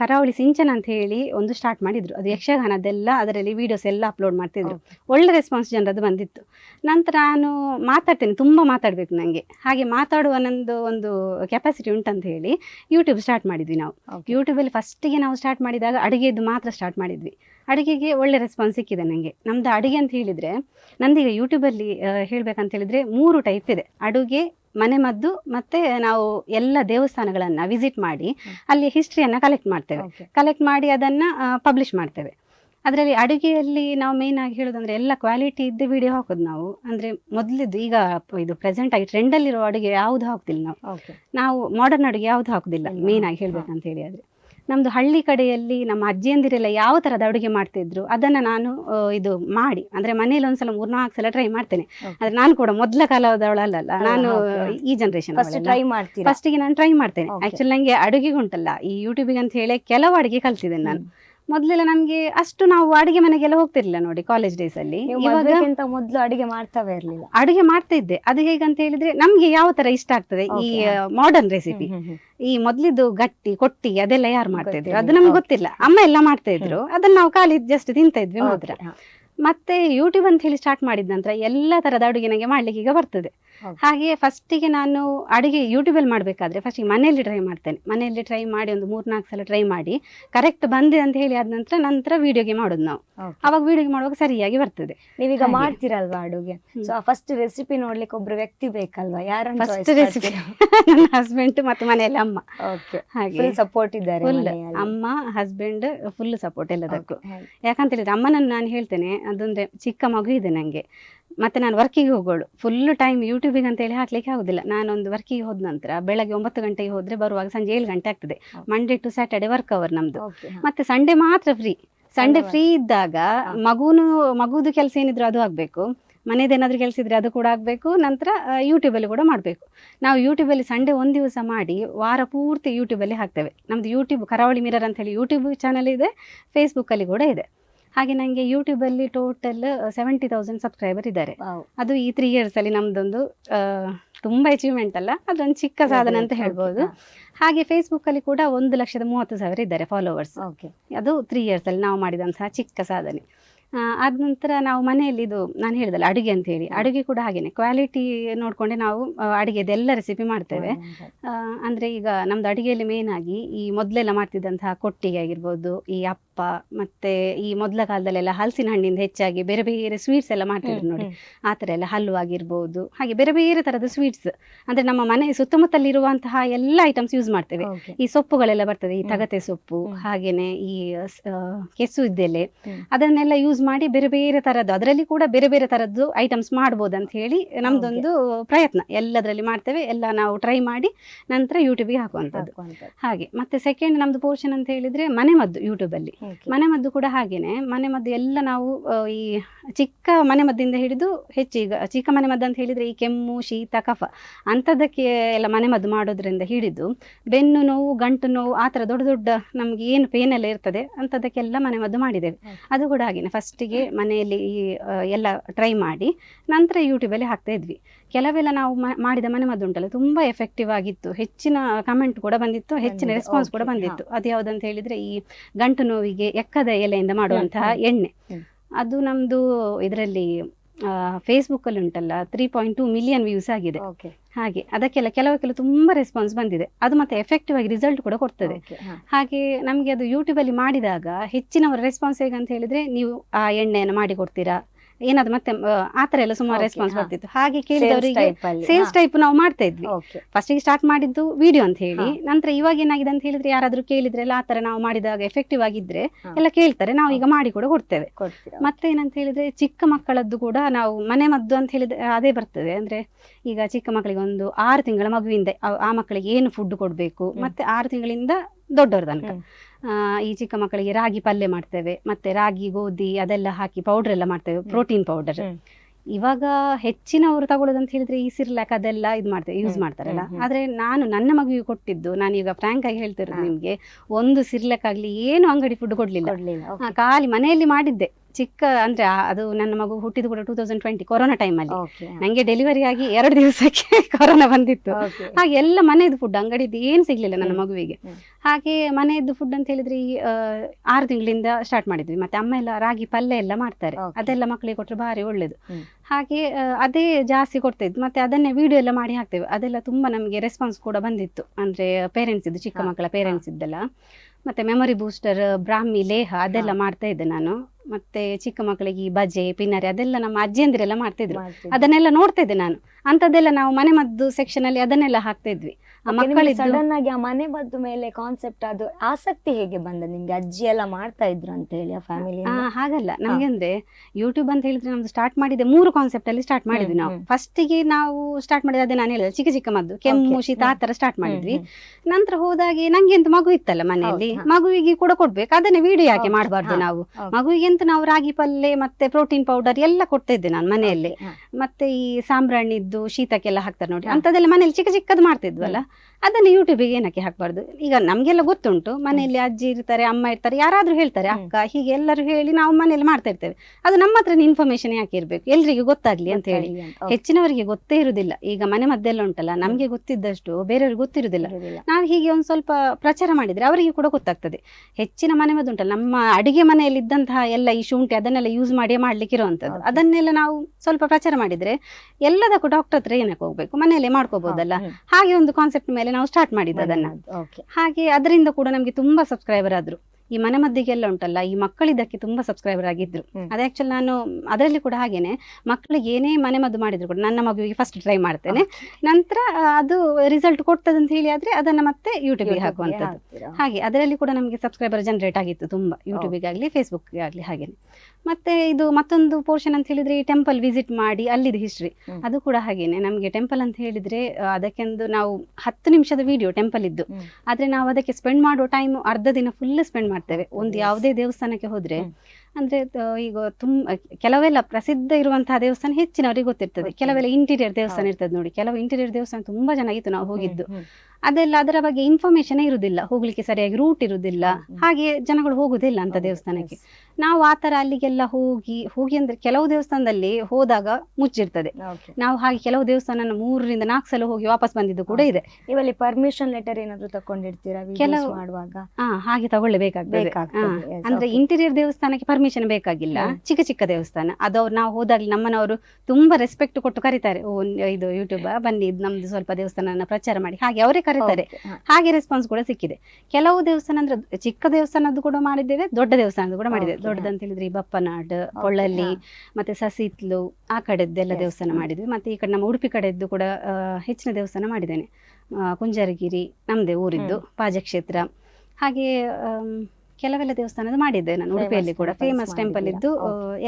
ಕರಾವಳಿ ಸಿಂಚನ ಅಂತ ಹೇಳಿ ಒಂದು ಸ್ಟಾರ್ಟ್ ಮಾಡಿದ್ರು. ಅದು ಯಕ್ಷಗಾನದೆಲ್ಲ ಅದರಲ್ಲಿ ವೀಡಿಯೋಸ್ ಎಲ್ಲ ಅಪ್ಲೋಡ್ ಮಾಡ್ತಿದ್ರು. ಒಳ್ಳೆ ರೆಸ್ಪಾನ್ಸ್ ಜನರದ್ದು ಬಂದಿತ್ತು. ನಂತರ ನಾನು ಮಾತಾಡ್ತೇನೆ ತುಂಬ ಮಾತಾಡಬೇಕು ನನಗೆ ಹಾಗೆ ಮಾತಾಡುವ ನಂದು ಒಂದು ಕೆಪಾಸಿಟಿ ಉಂಟಂತ ಹೇಳಿ ಯೂಟ್ಯೂಬ್ ಸ್ಟಾರ್ಟ್ ಮಾಡಿದ್ವಿ ನಾವು. ಯೂಟ್ಯೂಬಲ್ಲಿ ಫಸ್ಟಿಗೆ ನಾವು ಸ್ಟಾರ್ಟ್ ಮಾಡಿದಾಗ ಅಡುಗೆದು ಮಾತ್ರ ಸ್ಟಾರ್ಟ್ ಮಾಡಿದ್ವಿ. ಅಡುಗೆಗೆ ಒಳ್ಳೆ ರೆಸ್ಪಾನ್ಸ್ ಸಿಕ್ಕಿದೆ ನನಗೆ ನಮ್ಮದು ಅಡುಗೆ ಅಂತ ಹೇಳಿದರೆ ನಂದೀಗ ಯೂಟ್ಯೂಬಲ್ಲಿ ಹೇಳಬೇಕಂತ ಹೇಳಿದರೆ ಮೂರು ಟೈಪ್ ಇದೆ. ಅಡುಗೆ ಮನೆಮದ್ದು ಮತ್ತೆ ನಾವು ಎಲ್ಲ ದೇವಸ್ಥಾನಗಳನ್ನು ವಿಸಿಟ್ ಮಾಡಿ ಅಲ್ಲಿ ಹಿಸ್ಟ್ರಿಯನ್ನ ಕಲೆಕ್ಟ್ ಮಾಡ್ತೇವೆ. ಕಲೆಕ್ಟ್ ಮಾಡಿ ಅದನ್ನ ಪಬ್ಲಿಷ್ ಮಾಡ್ತೇವೆ. ಅದರಲ್ಲಿ ಅಡುಗೆಯಲ್ಲಿ ನಾವು ಮೇನ್ ಆಗಿ ಹೇಳೋದಂದ್ರೆ ಎಲ್ಲ ಕ್ವಾಲಿಟಿ ಇದ್ದ ವಿಡಿಯೋ ಹಾಕೋದು ನಾವು. ಅಂದ್ರೆ ಮೊದಲಿದ್ದು ಈಗ ಇದು ಪ್ರೆಸೆಂಟ್ ಆಗಿ ಟ್ರೆಂಡಲ್ಲಿರೋ ಅಡುಗೆ ಯಾವುದು ಹಾಕೋದಿಲ್ಲ ನಾವು. ನಾವು ಮಾಡರ್ನ್ ಅಡುಗೆ ಯಾವುದು ಹಾಕೋದಿಲ್ಲ. ಮೇನ್ ಆಗಿ ಹೇಳ್ಬೇಕಂತ ಹೇಳಿ ಆದರೆ ನಮ್ಮದು ಹಳ್ಳಿ ಕಡೆಯಲ್ಲಿ ನಮ್ಮ ಅಜ್ಜಿಯಂದಿರೆಲ್ಲ ಯಾವ ಥರದ ಅಡುಗೆ ಮಾಡ್ತಿದ್ರು ಅದನ್ನು ನಾನು ಇದು ಮಾಡಿ ಅಂದರೆ ಮನೇಲಿ ಒಂದ್ಸಲ ಮೂರ್ನಾಲ್ಕು ಸಲ ಟ್ರೈ ಮಾಡ್ತೇನೆ. ಆದರೆ ನಾನು ಕೂಡ ಮೊದಲ ಕಾಲದವಳಲ್ಲ ನಾನು ಈ ಜನರೇಷನ್ ಫಸ್ಟ್ ಟ್ರೈ ಮಾಡ್ತೀನಿ ಫಸ್ಟಿಗೆ ನಾನು ಟ್ರೈ ಮಾಡ್ತೇನೆ. ಆಕ್ಚುಲಿ ಆ್ಯಕ್ಚುಲಿ ನನಗೆ ಅಡುಗೆಗೆ ಉಂಟಲ್ಲ ಈ ಯೂಟ್ಯೂಬಿಗೆ ಅಂತ ಹೇಳಿ ಕೆಲವು ಅಡುಗೆ ಕಲ್ತಿದ್ದೇನೆ ನಾನು. ಮೊದಲೆಲ್ಲ ನಮ್ಗೆ ಅಷ್ಟು ನಾವು ಅಡುಗೆ ಮನೆಗೆಲ್ಲ ಹೋಗ್ತಿರ್ಲಿಲ್ಲ ನೋಡಿ ಕಾಲೇಜ್ ಡೇಸ್ ಅಲ್ಲಿ. ಇವಾಗ ಮೊದಲು ಅಡಿಗೆ ಮಾಡ್ತಾವೆ ಇರ್ಲಿಲ್ಲ. ಅಡುಗೆ ಮಾಡ್ತಾ ಇದ್ದೆ. ಅದು ಹೇಗಂತ ಹೇಳಿದ್ರೆ ನಮ್ಗೆ ಯಾವ ತರ ಇಷ್ಟ ಆಗ್ತದೆ? ಈ Okay. ಮಾಡರ್ನ್ ರೆಸಿಪಿ ಈ ಮೊದ್ಲಿದ್ದು ಗಟ್ಟಿ ಕೊಟ್ಟಿ ಅದೆಲ್ಲ ಯಾರು ಮಾಡ್ತಾ ಇದ್ರು? ಗೊತ್ತಿಲ್ಲ. ಅದು ನಮ್ಗೆ ಗೊತ್ತಿಲ್ಲ. ಅಮ್ಮ ಎಲ್ಲ ಮಾಡ್ತಾ ಇದ್ರು. ಅದನ್ನ ನಾವು ಖಾಲಿ ಜಸ್ಟ್ ತಿಂತಾ ಇದ್ವಿ ಮಾತ್ರ. ಮತ್ತೆ ಯೂಟ್ಯೂಬ್ ಅಂತ ಹೇಳಿ ಸ್ಟಾರ್ಟ್ ಮಾಡಿದ ನಂತರ ಎಲ್ಲ ತರದ ಅಡುಗೆ ನನಗೆ ಮಾಡ್ಲಿಕ್ಕೆ ಈಗ ಬರ್ತದೆ. ಹಾಗೆ ಹಾಗೆ ಫಸ್ಟಿಗೆ ನಾನು ಅಡುಗೆ ಯೂಟ್ಯೂಬಲ್ಲಿ ಮಾಡಬೇಕಾದ್ರೆ ಫಸ್ಟಿಗೆ ಮನೆಯಲ್ಲಿ ಟ್ರೈ ಮಾಡ್ತೇನೆ. ಮನೆಯಲ್ಲಿ ಟ್ರೈ ಮಾಡಿ ಒಂದು ಮೂರ್ನಾಲ್ಕು ಸಲ ಟ್ರೈ ಮಾಡಿ ಕರೆಕ್ಟ್ ಬಂದಿದೆ ಅಂತ ಹೇಳಿ ಆದ ನಂತರ ನಂತರ ವಿಡಿಯೋಗೆ ಮಾಡೋದು ನಾವು. ಅವಾಗ ವಿಡಿಯೋಗೆ ಮಾಡುವಾಗ ಸರಿಯಾಗಿ ಬರ್ತದೆ. ನೀವೀಗ ಹಾಗೆ. ಮಾಡ್ತೀರಲ್ವಾ ಅಡುಗೆ. ಸೊ ಫಸ್ಟ್ ರೆಸಿಪಿ ನೋಡ್ಲಿಕ್ಕೆ ಒಬ್ರು ವ್ಯಕ್ತಿ ಬೇಕಲ್ವಾ? ಯಾರನ್ನ ಫಸ್ಟ್ ರೆಸಿಪಿ ನನ್ನ ಹಸ್ಬೆಂಡ್ ಮತ್ತೆ ಮನೆಯಲ್ಲಿ ಅಮ್ಮ. ಓಕೆ ಹಾಗೆ. ಫುಲ್ ಸಪೋರ್ಟ್ ಇದ್ದಾರೆ ಫುಲ್ ಮನೆಯಲ್ಲಿ. ಅಮ್ಮ ಹಸ್ಬೆಂಡ್ ಫುಲ್ ಸಪೋರ್ಟ್ ಎಲ್ಲದಕ್ಕೂ. Okay, ಹಾಗೆ. ಯಾಕಂತ ಹೇಳಿದ್ರೆ ಅಮ್ಮನನ್ನು ನಾನು ಹೇಳ್ತೇನೆ ಅದೊಂದ್ರೆ ಚಿಕ್ಕ ಮಗು ಇದೆ ನನಗೆ ಮತ್ತೆ ನಾನು ವರ್ಕಿಗೆ ಹೋಗೋಳು. ಫುಲ್ ಟೈಮ್ ಯೂಟ್ಯೂಬಿಗೆ ಅಂತ ಹೇಳಿ ಹಾಕ್ಲಿಕ್ಕೆ ಆಗುದಿಲ್ಲ. ನಾನೊಂದು ವರ್ಕಿಗೆ ಹೋದ ನಂತರ ಬೆಳಗ್ಗೆ ಒಂಬತ್ತು ಗಂಟೆಗೆ ಹೋದ್ರೆ ಬರುವಾಗ ಸಂಜೆ ಏಳು ಗಂಟೆ ಆಗ್ತದೆ. Monday to Saturday work hour ನಮ್ದು. ಮತ್ತೆ ಸಂಡೇ ಮಾತ್ರ ಫ್ರೀ ಸಂಡೇ ಫ್ರೀ ಇದ್ದಾಗ. ಮಗುನು ಮಗುದು ಕೆಲಸ ಏನಿದ್ರು ಅದು ಆಗಬೇಕು. ಮನೆದೇನಾದ್ರೂ ಕೆಲಸ ಇದ್ರೆ ಅದು ಕೂಡ ಆಗಬೇಕು. ನಂತರ ಯೂಟ್ಯೂಬಲ್ಲಿ ಕೂಡ ಮಾಡಬೇಕು. ನಾವು ಯೂಟ್ಯೂಬಲ್ಲಿ ಸಂಡೇ ಒಂದು ದಿವಸ ಮಾಡಿ ವಾರ ಪೂರ್ತಿ ಯೂಟ್ಯೂಬಲ್ಲಿ ಹಾಕ್ತೇವೆ. ನಮ್ಮದು ಯೂಟ್ಯೂಬ್ ಕರಾವಳಿ ಮಿರರ್ ಅಂತ ಹೇಳಿ ಯೂಟ್ಯೂಬ್ ಚಾನಲ್ ಇದೆ ಫೇಸ್ಬುಕ್ಕಲ್ಲಿ ಕೂಡ ಇದೆ. ಹಾಗೆ ನನಗೆ ಯೂಟ್ಯೂಬಲ್ಲಿ ಟೋಟಲ್ ಸೆವೆಂಟಿ ತೌಸಂಡ್ ಸಬ್ಸ್ಕ್ರೈಬರ್ ಇದ್ದಾರೆ. ಅದು ಈ ತ್ರೀ ಇಯರ್ಸಲ್ಲಿ ನಮ್ಮದೊಂದು ತುಂಬಾ ಅಚೀವ್ಮೆಂಟ್ ಅಲ್ಲ ಅದೊಂದು ಚಿಕ್ಕ ಸಾಧನೆ ಅಂತ ಹೇಳ್ಬೋದು. ಹಾಗೆ ಫೇಸ್ಬುಕ್ಕಲ್ಲಿ ಕೂಡ ಒಂದು ಲಕ್ಷದ ಮೂವತ್ತು ಸಾವಿರ ಇದ್ದಾರೆ ಫಾಲೋವರ್ಸ್. ಅದು ತ್ರೀ ಇಯರ್ಸಲ್ಲಿ ನಾವು ಮಾಡಿದಂತಹ ಚಿಕ್ಕ ಸಾಧನೆ. ಆದ ನಂತರ ನಾವು ಮನೆಯಲ್ಲಿ ಇದು ನಾನು ಹೇಳಿದಲ್ಲ ಅಡುಗೆ ಅಂತ ಹೇಳಿ ಅಡುಗೆ ಕೂಡ ಹಾಗೇನೆ. ಕ್ವಾಲಿಟಿ ನೋಡ್ಕೊಂಡೆ ನಾವು ಅಡುಗೆದೆಲ್ಲ ರೆಸಿಪಿ ಮಾಡ್ತೇವೆ. ಅಂದರೆ ಅಂದ್ರೆ ಈಗ ನಮ್ದು ಅಡಿಗೆಯಲ್ಲಿ ಮೇನ್ ಆಗಿ ಈ ಮೊದಲೆಲ್ಲ ಮಾಡ್ತಿದ್ದಂತಹ ಕೊಟ್ಟಿಗೆ ಆಗಿರ್ಬೋದು ಈ ಅಪ್ಪ ಮತ್ತೆ ಈ ಮೊದಲ ಕಾಲದಲ್ಲೆಲ್ಲ ಹಲಸಿನ ಹಣ್ಣಿಂದ ಹೆಚ್ಚಾಗಿ ಬೇರೆ ಬೇರೆ ಸ್ವೀಟ್ಸ್ ಎಲ್ಲ ಮಾಡ್ತಿದ್ರು ನೋಡಿ. ಆ ಥರ ಎಲ್ಲ ಹಲ್ಲು ಆಗಿರ್ಬೋದು ಹಾಗೆ ಬೇರೆ ಬೇರೆ ಥರದ ಸ್ವೀಟ್ಸ್ ಅಂದ್ರೆ ನಮ್ಮ ಮನೆ ಸುತ್ತಮುತ್ತಲಿರುವಂತಹ ಎಲ್ಲ ಐಟಮ್ಸ್ ಯೂಸ್ ಮಾಡ್ತೇವೆ. ಈ ಸೊಪ್ಪುಗಳೆಲ್ಲ ಬರ್ತದೆ ಈ ತಗತೆ ಸೊಪ್ಪು. ಹಾಗೇನೆ ಈ ಕೆಸು ಇದ್ದೆಲೆ. ಅದನ್ನೆಲ್ಲ ಯೂಸ್ ಮಾಡಿ ಬೇರೆ ಬೇರೆ ತರದ್ದು ಅದರಲ್ಲಿ ಕೂಡ ಬೇರೆ ಬೇರೆ ತರದ್ದು ಐಟಮ್ಸ್ ಮಾಡ್ಬೋದು ಅಂತ ಹೇಳಿ ನಮ್ದೊಂದು ಪ್ರಯತ್ನ. ಎಲ್ಲದರಲ್ಲಿ ಮಾಡ್ತೇವೆ ಎಲ್ಲ ನಾವು ಟ್ರೈ ಮಾಡಿ ನಂತರ ಯೂಟ್ಯೂಬಿಗೆ ಹಾಕುವಂಥದ್ದು. ಹಾಗೆ. ಮತ್ತೆ ಸೆಕೆಂಡ್ ನಮ್ದು ಪೋರ್ಷನ್ ಅಂತ ಹೇಳಿದ್ರೆ ಮನೆ ಮದ್ದು ಯೂಟ್ಯೂಬ್ ಅಲ್ಲಿ. ಮನೆ ಮದ್ದು ಕೂಡ ಹಾಗೇನೆ. ಮನೆ ಮದ್ದು ಎಲ್ಲ ನಾವು ಈ ಚಿಕ್ಕ ಮನೆ ಮದ್ದಿಂದ ಹಿಡಿದು ಹೆಚ್ಚೀಗ ಚಿಕ್ಕ ಮನೆ ಮದ್ದು ಅಂತ ಹೇಳಿದ್ರೆ ಈ ಕೆಮ್ಮು ಶೀತ ಕಫ ಅಂಥದ್ದಕ್ಕೆ ಎಲ್ಲ ಮನೆ ಮದ್ದು ಮಾಡೋದ್ರಿಂದ ಹಿಡಿದು ಬೆನ್ನು ನೋವು ಗಂಟು ನೋವು ಆ ಥರ ದೊಡ್ಡ ದೊಡ್ಡ ನಮ್ಗೆ ಏನು ಪೇನ್ ಎಲ್ಲ ಇರ್ತದೆ ಅಂಥದ್ದಕ್ಕೆಲ್ಲ ಮನೆ ಮದ್ದು ಮಾಡಿದ್ದೇವೆ. ಅದು ಕೂಡ ಹಾಗೇನೆ. ಫಸ್ಟಿಗೆ ಮನೆಯಲ್ಲಿ ಈ ಎಲ್ಲ ಟ್ರೈ ಮಾಡಿ ನಂತರ ಯೂಟ್ಯೂಬಲ್ಲಿ ಹಾಕ್ತಾ ಇದ್ವಿ. ಕೆಲವೆಲ್ಲ ನಾವು ಮಾಡಿದ ಮನೆ ಮದ್ದು ಉಂಟಲ್ಲ ತುಂಬಾ ಎಫೆಕ್ಟಿವ್ ಆಗಿತ್ತು. ಹೆಚ್ಚಿನ ಕಮೆಂಟ್ ಕೂಡ ಬಂದಿತ್ತು ಹೆಚ್ಚಿನ. ರೆಸ್ಪಾನ್ಸ್ ಕೂಡ ಬಂದಿತ್ತು. ಅದು ಅಂತ ಹೇಳಿದ್ರೆ ಈ ಗಂಟು ನೋವಿಗೆ ಎಕ್ಕದ ಎಲೆಯಿಂದ ಮಾಡುವಂತಹ ಎಣ್ಣೆ. ಅದು ನಮ್ದು ಇದರಲ್ಲಿ ಫೇಸ್ಬುಕ್ ಅಲ್ಲಿ ಉಂಟಲ್ಲ three point two million views ಆಗಿದೆ. ಹಾಗೆ ಅದಕ್ಕೆಲ್ಲ ಕೆಲವು ಕೆಲವು ತುಂಬಾ ರೆಸ್ಪಾನ್ಸ್ ಬಂದಿದೆ. ಅದು ಮತ್ತೆ ಎಫೆಕ್ಟಿವ್ ಆಗಿ ರಿಸಲ್ಟ್ ಕೂಡ ಕೊಡ್ತದೆ. ಹಾಗೆ ನಮಗೆ ಅದು ಯೂಟ್ಯೂಬಲ್ಲಿ ಮಾಡಿದಾಗ ಹೆಚ್ಚಿನವರ ರೆಸ್ಪಾನ್ಸ್ ಹೇಗಂತ ಹೇಳಿದ್ರೆ ನೀವು ಆ ಎಣ್ಣೆಯನ್ನು ಮಾಡಿ ಕೊಡ್ತೀರಾ? ಏನಾದ್ರು ಮತ್ತೆ ಆ, ಥರ ಎಲ್ಲ ಸುಮಾರು ರೆಸ್ಪಾನ್ಸ್. ಬರ್ತಿತ್ತು. ಹಾಗೆ ಕೇಳಿದವರಿಗೆ ಸೇಲ್ಸ್ ಟೈಪ್ ನಾವು ಮಾಡ್ತಾ ಇದ್ವಿ. ಫಸ್ಟಿಗೆ ಸ್ಟಾರ್ಟ್ ಮಾಡಿದ್ದು ವಿಡಿಯೋ ಅಂತ ಹೇಳಿ. ನಂತರ ಇವಾಗ ಏನಾಗಿದೆ ಅಂತ ಹೇಳಿದ್ರೆ ಯಾರಾದ್ರೂ ಕೇಳಿದ್ರೆಲ್ಲ ಆ ಥರ ನಾವು ಮಾಡಿದಾಗ ಎಫೆಕ್ಟಿವ್ ಆಗಿದ್ರೆ ಎಲ್ಲ ಕೇಳ್ತಾರೆ. ನಾವು ಈಗ ಮಾಡಿ ಕೂಡ ಕೊಡ್ತೇವೆ. ಮತ್ತೆ ಏನಂತ ಹೇಳಿದ್ರೆ ಚಿಕ್ಕ ಮಕ್ಕಳದ್ದು ಕೂಡ ನಾವು ಮನೆ ಮದ್ದು ಅಂತ ಹೇಳಿದ್ರೆ ಅದೇ ಬರ್ತದೆ. ಅಂದ್ರೆ ಈಗ ಚಿಕ್ಕ ಮಕ್ಕಳಿಗೆ ಒಂದು ಆರು ತಿಂಗಳ ಮಗುವಿಂದ ಆ- ಮಕ್ಕಳಿಗೆ ಏನು ಫುಡ್ ಕೊಡಬೇಕು ಮತ್ತೆ ಆರು ತಿಂಗಳಿಂದ ದೊಡ್ಡವ್ರ ತನಕ. ಈ ಚಿಕ್ಕ ಮಕ್ಕಳಿಗೆ ರಾಗಿ ಪಲ್ಯ ಮಾಡ್ತೇವೆ ಮತ್ತೆ ರಾಗಿ ಗೋಧಿ ಅದೆಲ್ಲ ಹಾಕಿ ಪೌಡರ್ ಎಲ್ಲ ಮಾಡ್ತೇವೆ ಪ್ರೋಟೀನ್ ಪೌಡರ್ ಇವಾಗ ಹೆಚ್ಚಿನವರು ತಗೊಳ್ಳೋದು ಅಂತ ಹೇಳಿದ್ರೆ ಈ ಸಿರ್ಲಾಕ್ ಅದೆಲ್ಲ ಇದು ಮಾಡ್ತೇವೆ ಯೂಸ್ ಮಾಡ್ತಾರಲ್ಲ. ಆದ್ರೆ ನಾನು ನನ್ನ ಮಗುವಿಗೆ ಕೊಟ್ಟಿದ್ದು ನಾನೀಗ ಫ್ರಾಂಕ್ ಆಗಿ ಹೇಳ್ತಿರೋದು. ನಿಮ್ಗೆ ಒಂದು ಸಿರ್ಲಾಕ್ ಆಗ್ಲಿ ಏನು ಅಂಗಡಿ ಫುಡ್ ಕೊಡ್ಲಿಲ್ಲ. ಖಾಲಿ ಮನೆಯಲ್ಲಿ ಮಾಡಿದ್ದೆ. ಚಿಕ್ಕ ಅಂದ್ರೆ ಆ- ಅದು ನನ್ನ ಮಗು ಹುಟ್ಟಿದ ಕೂಡ ಟೂ ತೌಸಂಡ್ ಟ್ವೆಂಟಿ ಕೊರೋನಾ ಟೈಮಲ್ಲಿ ಓಕೆ ನಂಗೆ ಡೆಲಿವರಿ ಆಗಿ ಎರಡು ದಿವಸಕ್ಕೆ ಕೊರೋನಾ ಬಂದಿತ್ತು. ಓಕೆ ಹಾಗೆ ಎಲ್ಲ ಮನೆಯದ್ದು ಫುಡ್ ಅಂಗಡಿದ್ದು ಏನು ಸಿಗ್ಲಿಲ್ಲ ನನ್ನ ಹ್ಮ್. ಮಗುವಿಗೆ. ಹ್ಮ್. ಹಾಗೆ ಮನೆಯದ್ದು ಫುಡ್ ಅಂತ ಹೇಳಿದ್ರೆ ಈ ಆ, ಆರು ತಿಂಗಳಿಂದ ಸ್ಟಾರ್ಟ್ ಮಾಡಿದ್ವಿ. ಮತ್ತೆ ಅಮ್ಮ ಎಲ್ಲ ರಾಗಿ ಪಲ್ಯ ಎಲ್ಲ ಮಾಡ್ತಾರೆ. Okay. ಅದೆಲ್ಲ ಮಕ್ಕಳಿಗೆ ಕೊಟ್ಟರೆ ಭಾರಿ ಒಳ್ಳೇದು. ಹ್ಮ್. ಹಾಗೆ ಆ, ಅದೇ ಜಾಸ್ತಿ ಕೊಡ್ತಾ ಇದ್ದು ಮತ್ತೆ ಅದನ್ನೇ ವಿಡಿಯೋ ಎಲ್ಲ ಮಾಡಿ ಹಾಕ್ತೇವೆ. ಅದೆಲ್ಲ ತುಂಬಾ ನಮಗೆ ರೆಸ್ಪಾನ್ಸ್ ಕೂಡ ಬಂದಿತ್ತು. ಅಂದ್ರೆ ಪೇರೆಂಟ್ಸ್ ಇದ್ದು ಚಿಕ್ಕ ಹಾ, ಮಕ್ಕಳ ಪೇರೆಂಟ್ಸ್ ಇದ್ದೆಲ್ಲ. ಮತ್ತೆ ಮೆಮೊರಿ ಬೂಸ್ಟರ್ ಬ್ರಾಹ್ಮಿ ಲೇಹ ಅದೆಲ್ಲ. ಮಾಡ್ತಾ ಇದ್ದೆ ನಾನು. ಮತ್ತೆ ಚಿಕ್ಕ ಮಕ್ಕಳಿಗೆ ಈ ಬಜೆ ಪಿನ್ನರಿ ಅದೆಲ್ಲ ನಮ್ಮ ಅಜ್ಜಿಯಂದಿರೆಲ್ಲ ಮಾಡ್ತಿದ್ರು. ಅದನ್ನೆಲ್ಲ ನೋಡ್ತಾ ಇದ್ದೆ ನಾನು. ಅಂತದೆಲ್ಲ ನಾವು ಮನೆ ಮದ್ದು ಸೆಕ್ಷನ್ ಅಲ್ಲಿ ಅದನ್ನೆಲ್ಲ ಹಾಕ್ತಾ ಇದ್ವಿ ಆ ಮಕ್ಕಳಿದ್ದು ಸಡನ್ ಆಗಿ ಆ ಮನೆ ಮದ್ದು ಮೇಲೆ ಕಾನ್ಸೆಪ್ಟ್ ಅದು ಆಸಕ್ತಿ ಹೇಗೆ ಬಂದ? ನಿಮ್ಗೆ ಅಜ್ಜಿ ಎಲ್ಲ ಮಾಡ್ತಾ ಇದ್ರು ಅಂತ ಹೇಳಿ ಆ ಫ್ಯಾಮಿಲಿ ಆ, ಹಾಗಲ್ಲ. ನಮ್ಗೆ ಅಂದ್ರೆ ಯೂಟ್ಯೂಬ್ ಅಂತ ಹೇಳಿದ್ರೆ ನಮ್ದು ಸ್ಟಾರ್ಟ್ ಮಾಡಿದೆ ಮೂರು ಕಾನ್ಸೆಪ್ಟ್ ಅಲ್ಲಿ ಸ್ಟಾರ್ಟ್ ಮಾಡಿದ್ವಿ ನಾವು. ಫಸ್ಟ್ ಫಸ್ಟಿಗೆ ನಾವು ಸ್ಟಾರ್ಟ್ ಮಾಡಿದ ಅದೇ ನಾನು ಹೇಳಿದೆ ಚಿಕ್ಕ ಚಿಕ್ಕ ಮದ್ದು. ಕೆಮ್ಮು ಶೀತ ಆ ತರ ಸ್ಟಾರ್ಟ್ ಮಾಡಿದ್ವಿ. ನಂತರ ಹೋದಾಗೆ ನಂಗೆ ಎಂತ ಮಗು ಇತ್ತಲ್ಲ ಮನೆಯಲ್ಲಿ? ಮಗುವಿಗೆ ಕೂಡ ಕೊಡ್ಬೇಕು. ಅದನ್ನೇ ವಿಡಿಯೋ ಯಾಕೆ ಮಾಡಬಾರ್ದು ನಾವು. ಮಗುವಿಗೆ ಅಂತ ನಾವು ರಾಗಿ ಪಲ್ಯ ಮತ್ತೆ ಪ್ರೋಟೀನ್ ಪೌಡರ್ ಎಲ್ಲ ಕೊಡ್ತಾ ಇದ್ದೆ ನಾನು ಮನೆಯಲ್ಲಿ. ಮತ್ತೆ ಈ ಸಾಂಬ್ರಾಣಿದ್ದು ಶೀತಕ್ಕೆಲ್ಲ ಹಾಕ್ತಾರೆ ನೋಡಿ. ಅಂತದೆಲ್ಲ ಮನೇಲಿ ಚಿಕ್ಕ ಚಿಕ್ಕದು ಮಾಡ್ತಿದ್ವಲ್ಲ ಅದನ್ನ ಯೂಟ್ಯೂಬಿಗೆ ಏನಕ್ಕೆ ಹಾಕ್ಬಾರ್ದು? ಈಗ ನಮ್ಗೆಲ್ಲ ಗೊತ್ತುಂಟು. ಮನೆಯಲ್ಲಿ ಅಜ್ಜಿ ಇರ್ತಾರೆ ಅಮ್ಮ ಇರ್ತಾರೆ ಯಾರಾದ್ರೂ ಹೇಳ್ತಾರೆ ಅಕ್ಕ ಹೀಗೆ ಎಲ್ಲರೂ ಹೇಳಿ ನಾವು ಮನೆಯಲ್ಲಿ ಮಾಡ್ತಾ ಇರ್ತೇವೆ. ಅದು ನಮ್ಮ ಹತ್ರ ಇನ್ಫಾರ್ಮೇಶನ್ ಯಾಕೆ ಇರ್ಬೇಕು? ಎಲ್ರಿಗೂ ಗೊತ್ತಾಗ್ಲಿ ಅಂತ ಹೇಳಿ. ಹೆಚ್ಚಿನವರಿಗೆ ಗೊತ್ತೇ ಇರುದಿಲ್ಲ. ಈಗ ಮನೆ ಮದ್ದೆಲ್ಲ ಉಂಟಲ್ಲ ನಮ್ಗೆ ಗೊತ್ತಿದ್ದಷ್ಟು ಬೇರೆಯವ್ರಿಗೆ ಗೊತ್ತಿರುದಿಲ್ಲ. ನಾವು ಹೀಗೆ ಒಂದು ಸ್ವಲ್ಪ ಪ್ರಚಾರ ಮಾಡಿದ್ರೆ ಅವರಿಗೆ ಕೂಡ ಗೊತ್ತಾಗ್ತದೆ. ಹೆಚ್ಚಿನ ಮನೆ ಮದ್ದು ಉಂಟಲ್ಲ ನಮ್ಮ ಅಡಿಗೆ ಮನೆಯಲ್ಲಿ ಇದ್ದಂತಹ ಎಲ್ಲ ಈ ಶುಂಠಿ ಅದನ್ನೆಲ್ಲ ಯೂಸ್ ಮಾಡಿ ಮಾಡ್ಲಿಕ್ಕೆ ಇರುವಂತದ್ದು ಅದನ್ನೆಲ್ಲ ನಾವು ಸ್ವಲ್ಪ ಪ್ರಚಾರ ಮಾಡಿದ್ರೆ ಎಲ್ಲದಕ್ಕೂ ಡಾಕ್ಟರ್ ಹತ್ರ ಏನಕ್ಕೆ ಹೋಗ್ಬೇಕು? ಮನೆಯಲ್ಲೇ ಮಾಡ್ಕೋಬಹುದಲ್ಲ ಹಾಗೆ ಒಂದು ಕಾನ್ಸೆಪ್ಟ್ ಮೇಲೆ ನಾವು ಸ್ಟಾರ್ಟ್ ಮಾಡಿದ್ದು ಅದನ್ನ. ಹಾಗೆ ಅದರಿಂದ ಕೂಡ ನಮಗೆ ತುಂಬಾ ಸಬ್ಸ್ಕ್ರೈಬರ್ ಆದ್ರು. ಈ ಮನೆ ಮದ್ದಿಗೆಲ್ಲ ಉಂಟಲ್ಲ ಈ ಮಕ್ಕಳಿದ್ದಕ್ಕೆ ತುಂಬಾ ಸಬ್ಸ್ಕ್ರೈಬರ್ ಆಗಿದ್ರು. ಅದೇ ಆಕ್ಚುಲಿ ನಾನು ಅದರಲ್ಲಿ ಕೂಡ ಹಾಗೇನೆ ಮಕ್ಕಳಿಗೆ ಏನೇ ಮನೆ ಮದ್ದು ಮಾಡಿದ್ರು ಕೂಡ ನನ್ನ ಮಗುವಿಗೆ ಫಸ್ಟ್ ಟ್ರೈ ಮಾಡ್ತೇನೆ. ನಂತರ ಅದು ರಿಸಲ್ಟ್ ಕೊಡ್ತದೆ ಅಂತ ಹೇಳಿ ಆದ್ರೆ ಅದನ್ನ ಮತ್ತೆ ಯೂಟ್ಯೂಬ್ಗೆ ಹಾಕುವಂತದ್ದು ಹಾಗೆ ಅದರಲ್ಲಿ ಕೂಡ ನಮಗೆ ಸಬ್ಸ್ಕ್ರೈಬರ್ ಜನರೇಟ್ ಆಗಿತ್ತು ತುಂಬಾ ಯೂಟ್ಯೂಬಿಗೆ ಆಗಲಿ ಫೇಸ್ಬುಕ್ಗೆ ಆಗಲಿ ಹಾಗೇನೆ. ಮತ್ತೆ ಇದು ಮತ್ತೊಂದು ಪೋರ್ಷನ್ ಅಂತ ಹೇಳಿದ್ರೆ ಈ ಟೆಂಪಲ್ ವಿಸಿಟ್ ಮಾಡಿ ಅಲ್ಲಿದ್ದು ಹಿಸ್ಟ್ರಿ ಅದು ಕೂಡ ಹಾಗೇನೆ. ನಮಗೆ ಟೆಂಪಲ್ ಅಂತ ಹೇಳಿದ್ರೆ ಅದಕ್ಕೆಂದು ನಾವು ಹತ್ತು ನಿಮಿಷದ ವಿಡಿಯೋ ಟೆಂಪಲ್ ಇದ್ದು. ಆದ್ರೆ ನಾವು ಅದಕ್ಕೆ ಸ್ಪೆಂಡ್ ಮಾಡೋ ಟೈಮ್ ಅರ್ಧ ದಿನ ಫುಲ್ ಸ್ಪೆಂಡ್ ಮಾಡ್ತೇವೆ ಒಂದು ಯಾವುದೇ ದೇವಸ್ಥಾನಕ್ಕೆ ಹೋದ್ರೆ. ಅಂದ್ರೆ ಈಗ ತುಂಬ ಕೆಲವೆಲ್ಲ ಪ್ರಸಿದ್ಧ ಇರುವಂತಹ ದೇವಸ್ಥಾನ ಹೆಚ್ಚಿನವರಿಗೆ ಗೊತ್ತಿರ್ತದೆ. ಕೆಲವೆಲ್ಲ ಇಂಟೀರಿಯರ್ ದೇವಸ್ಥಾನ ಇರ್ತದೆ ನೋಡಿ. ಕೆಲವು ಇಂಟೀರಿಯರ್ ದೇವಸ್ಥಾನ ತುಂಬಾ ಚೆನ್ನಾಗಿತ್ತು ನಾವು ಹೋಗಿದ್ದು. ಅದೆಲ್ಲ ಅದರ ಬಗ್ಗೆ ಇನ್ಫಾರ್ಮೇಶನ್ ಇರುದಿಲ್ಲ. ಹೋಗ್ಲಿಕ್ಕೆ ಸರಿಯಾಗಿ ರೂಟ್ ಇರುದಿಲ್ಲ. ಹಾಗೆ ಜನಗಳು ಹೋಗುದಿಲ್ಲ ಅಂತ ದೇವಸ್ಥಾನಕ್ಕೆ. ನಾವು ಆ ತರ ಅಲ್ಲಿಗೆಲ್ಲ ಹೋಗಿ ಹೋಗಿ ಅಂದ್ರೆ ಕೆಲವು ದೇವಸ್ಥಾನದಲ್ಲಿ ಹೋದಾಗ ಮುಚ್ಚಿರ್ತದೆ. ನಾವು ಹಾಗೆ ಕೆಲವು ದೇವಸ್ಥಾನ ಮೂರರಿಂದ ನಾಲ್ಕು ಸಲ ಹೋಗಿ ವಾಪಸ್ ಬಂದಿದ್ದು ಕೂಡ ಇದೆ. ಇವಲ್ಲಿ ಪರ್ಮಿಷನ್ ಲೆಟರ್ ಏನಾದ್ರು ತಕೊಂಡಿರ್ತೀರಾ? ಕೆಲವು- ಮಾಡುವಾಗ? ಹಾಗೆ ತಗೊಳ್ಳೇಬೇಕಾಗ್ತದೆ ಬೇಕಾಗ್ತದೆ, ಅಂದ್ರೆ ಇಂಟೀರಿಯರ್ ದೇವಸ್ಥಾನಕ್ಕೆ ಪರ್ಮಿಷನ್ ಪರ್ಮಿಷನ್ ಬೇಕಾಗಿಲ್ಲ. ಚಿಕ್ಕ ಚಿಕ್ಕ ದೇವಸ್ಥಾನ. ಅದು ಅವ್ರು ನಾವು ಹೋದಾಗ್ಲಿ ನಮ್ಮನವರು ತುಂಬಾ ರೆಸ್ಪೆಕ್ಟ್ ಕೊಟ್ಟು ಕರೀತಾರೆ. ಓ ಇದು ಯೂಟ್ಯೂಬ್ ಬನ್ನಿ ಇದು ನಮ್ದು ಸ್ವಲ್ಪ ದೇವಸ್ಥಾನ ಪ್ರಚಾರ ಮಾಡಿ. ಹಾಗೆ ಅವರೇ ಕರೀತಾರೆ. ಹಾಗೆ ರೆಸ್ಪಾನ್ಸ್ ಕೂಡ ಸಿಕ್ಕಿದೆ. ಕೆಲವು ದೇವಸ್ಥಾನ ಅಂದ್ರೆ ಚಿಕ್ಕ ದೇವಸ್ಥಾನದ್ದು ಕೂಡ ಮಾಡಿದ್ದೇವೆ ದೊಡ್ಡ ದೇವಸ್ಥಾನದ್ದು ಕೂಡ ಮಾಡಿದ್ದೇವೆ. ದೊಡ್ಡದಂತ ಹೇಳಿದ್ರೆ ಈ ಬಪ್ಪನಾಡ್ ಹೊಳ್ಳಲ್ಲಿ ಮತ್ತೆ ಸಸಿತ್ಲು ಆ ಕಡೆದ್ದೆಲ್ಲ ದೇವಸ್ಥಾನ. ಮಾಡಿದ್ವಿ ಮತ್ತೆ ಈ ಕಡೆ ನಮ್ಮ ಉಡುಪಿ ಕಡೆದ್ದು ಕೂಡ ಹೆಚ್ಚಿನ ದೇವಸ್ಥಾನ ಮಾಡಿದ್ದೇನೆ. ಕುಂಜರಗಿರಿ ನಮ್ದೇ ಊರಿದ್ದು ಪಾಜಕ್ಷೇತ್ರ. ಹಾಗೆ ಕೆಲವೆಲ್ಲ ದೇವಸ್ಥಾನದ ಮಾಡಿದ್ದೆ ನಾನು ಉಡುಪಿಯಲ್ಲಿ ಕೂಡ ಫೇಮಸ್ ಟೆಂಪಲ್ ಇದ್ದು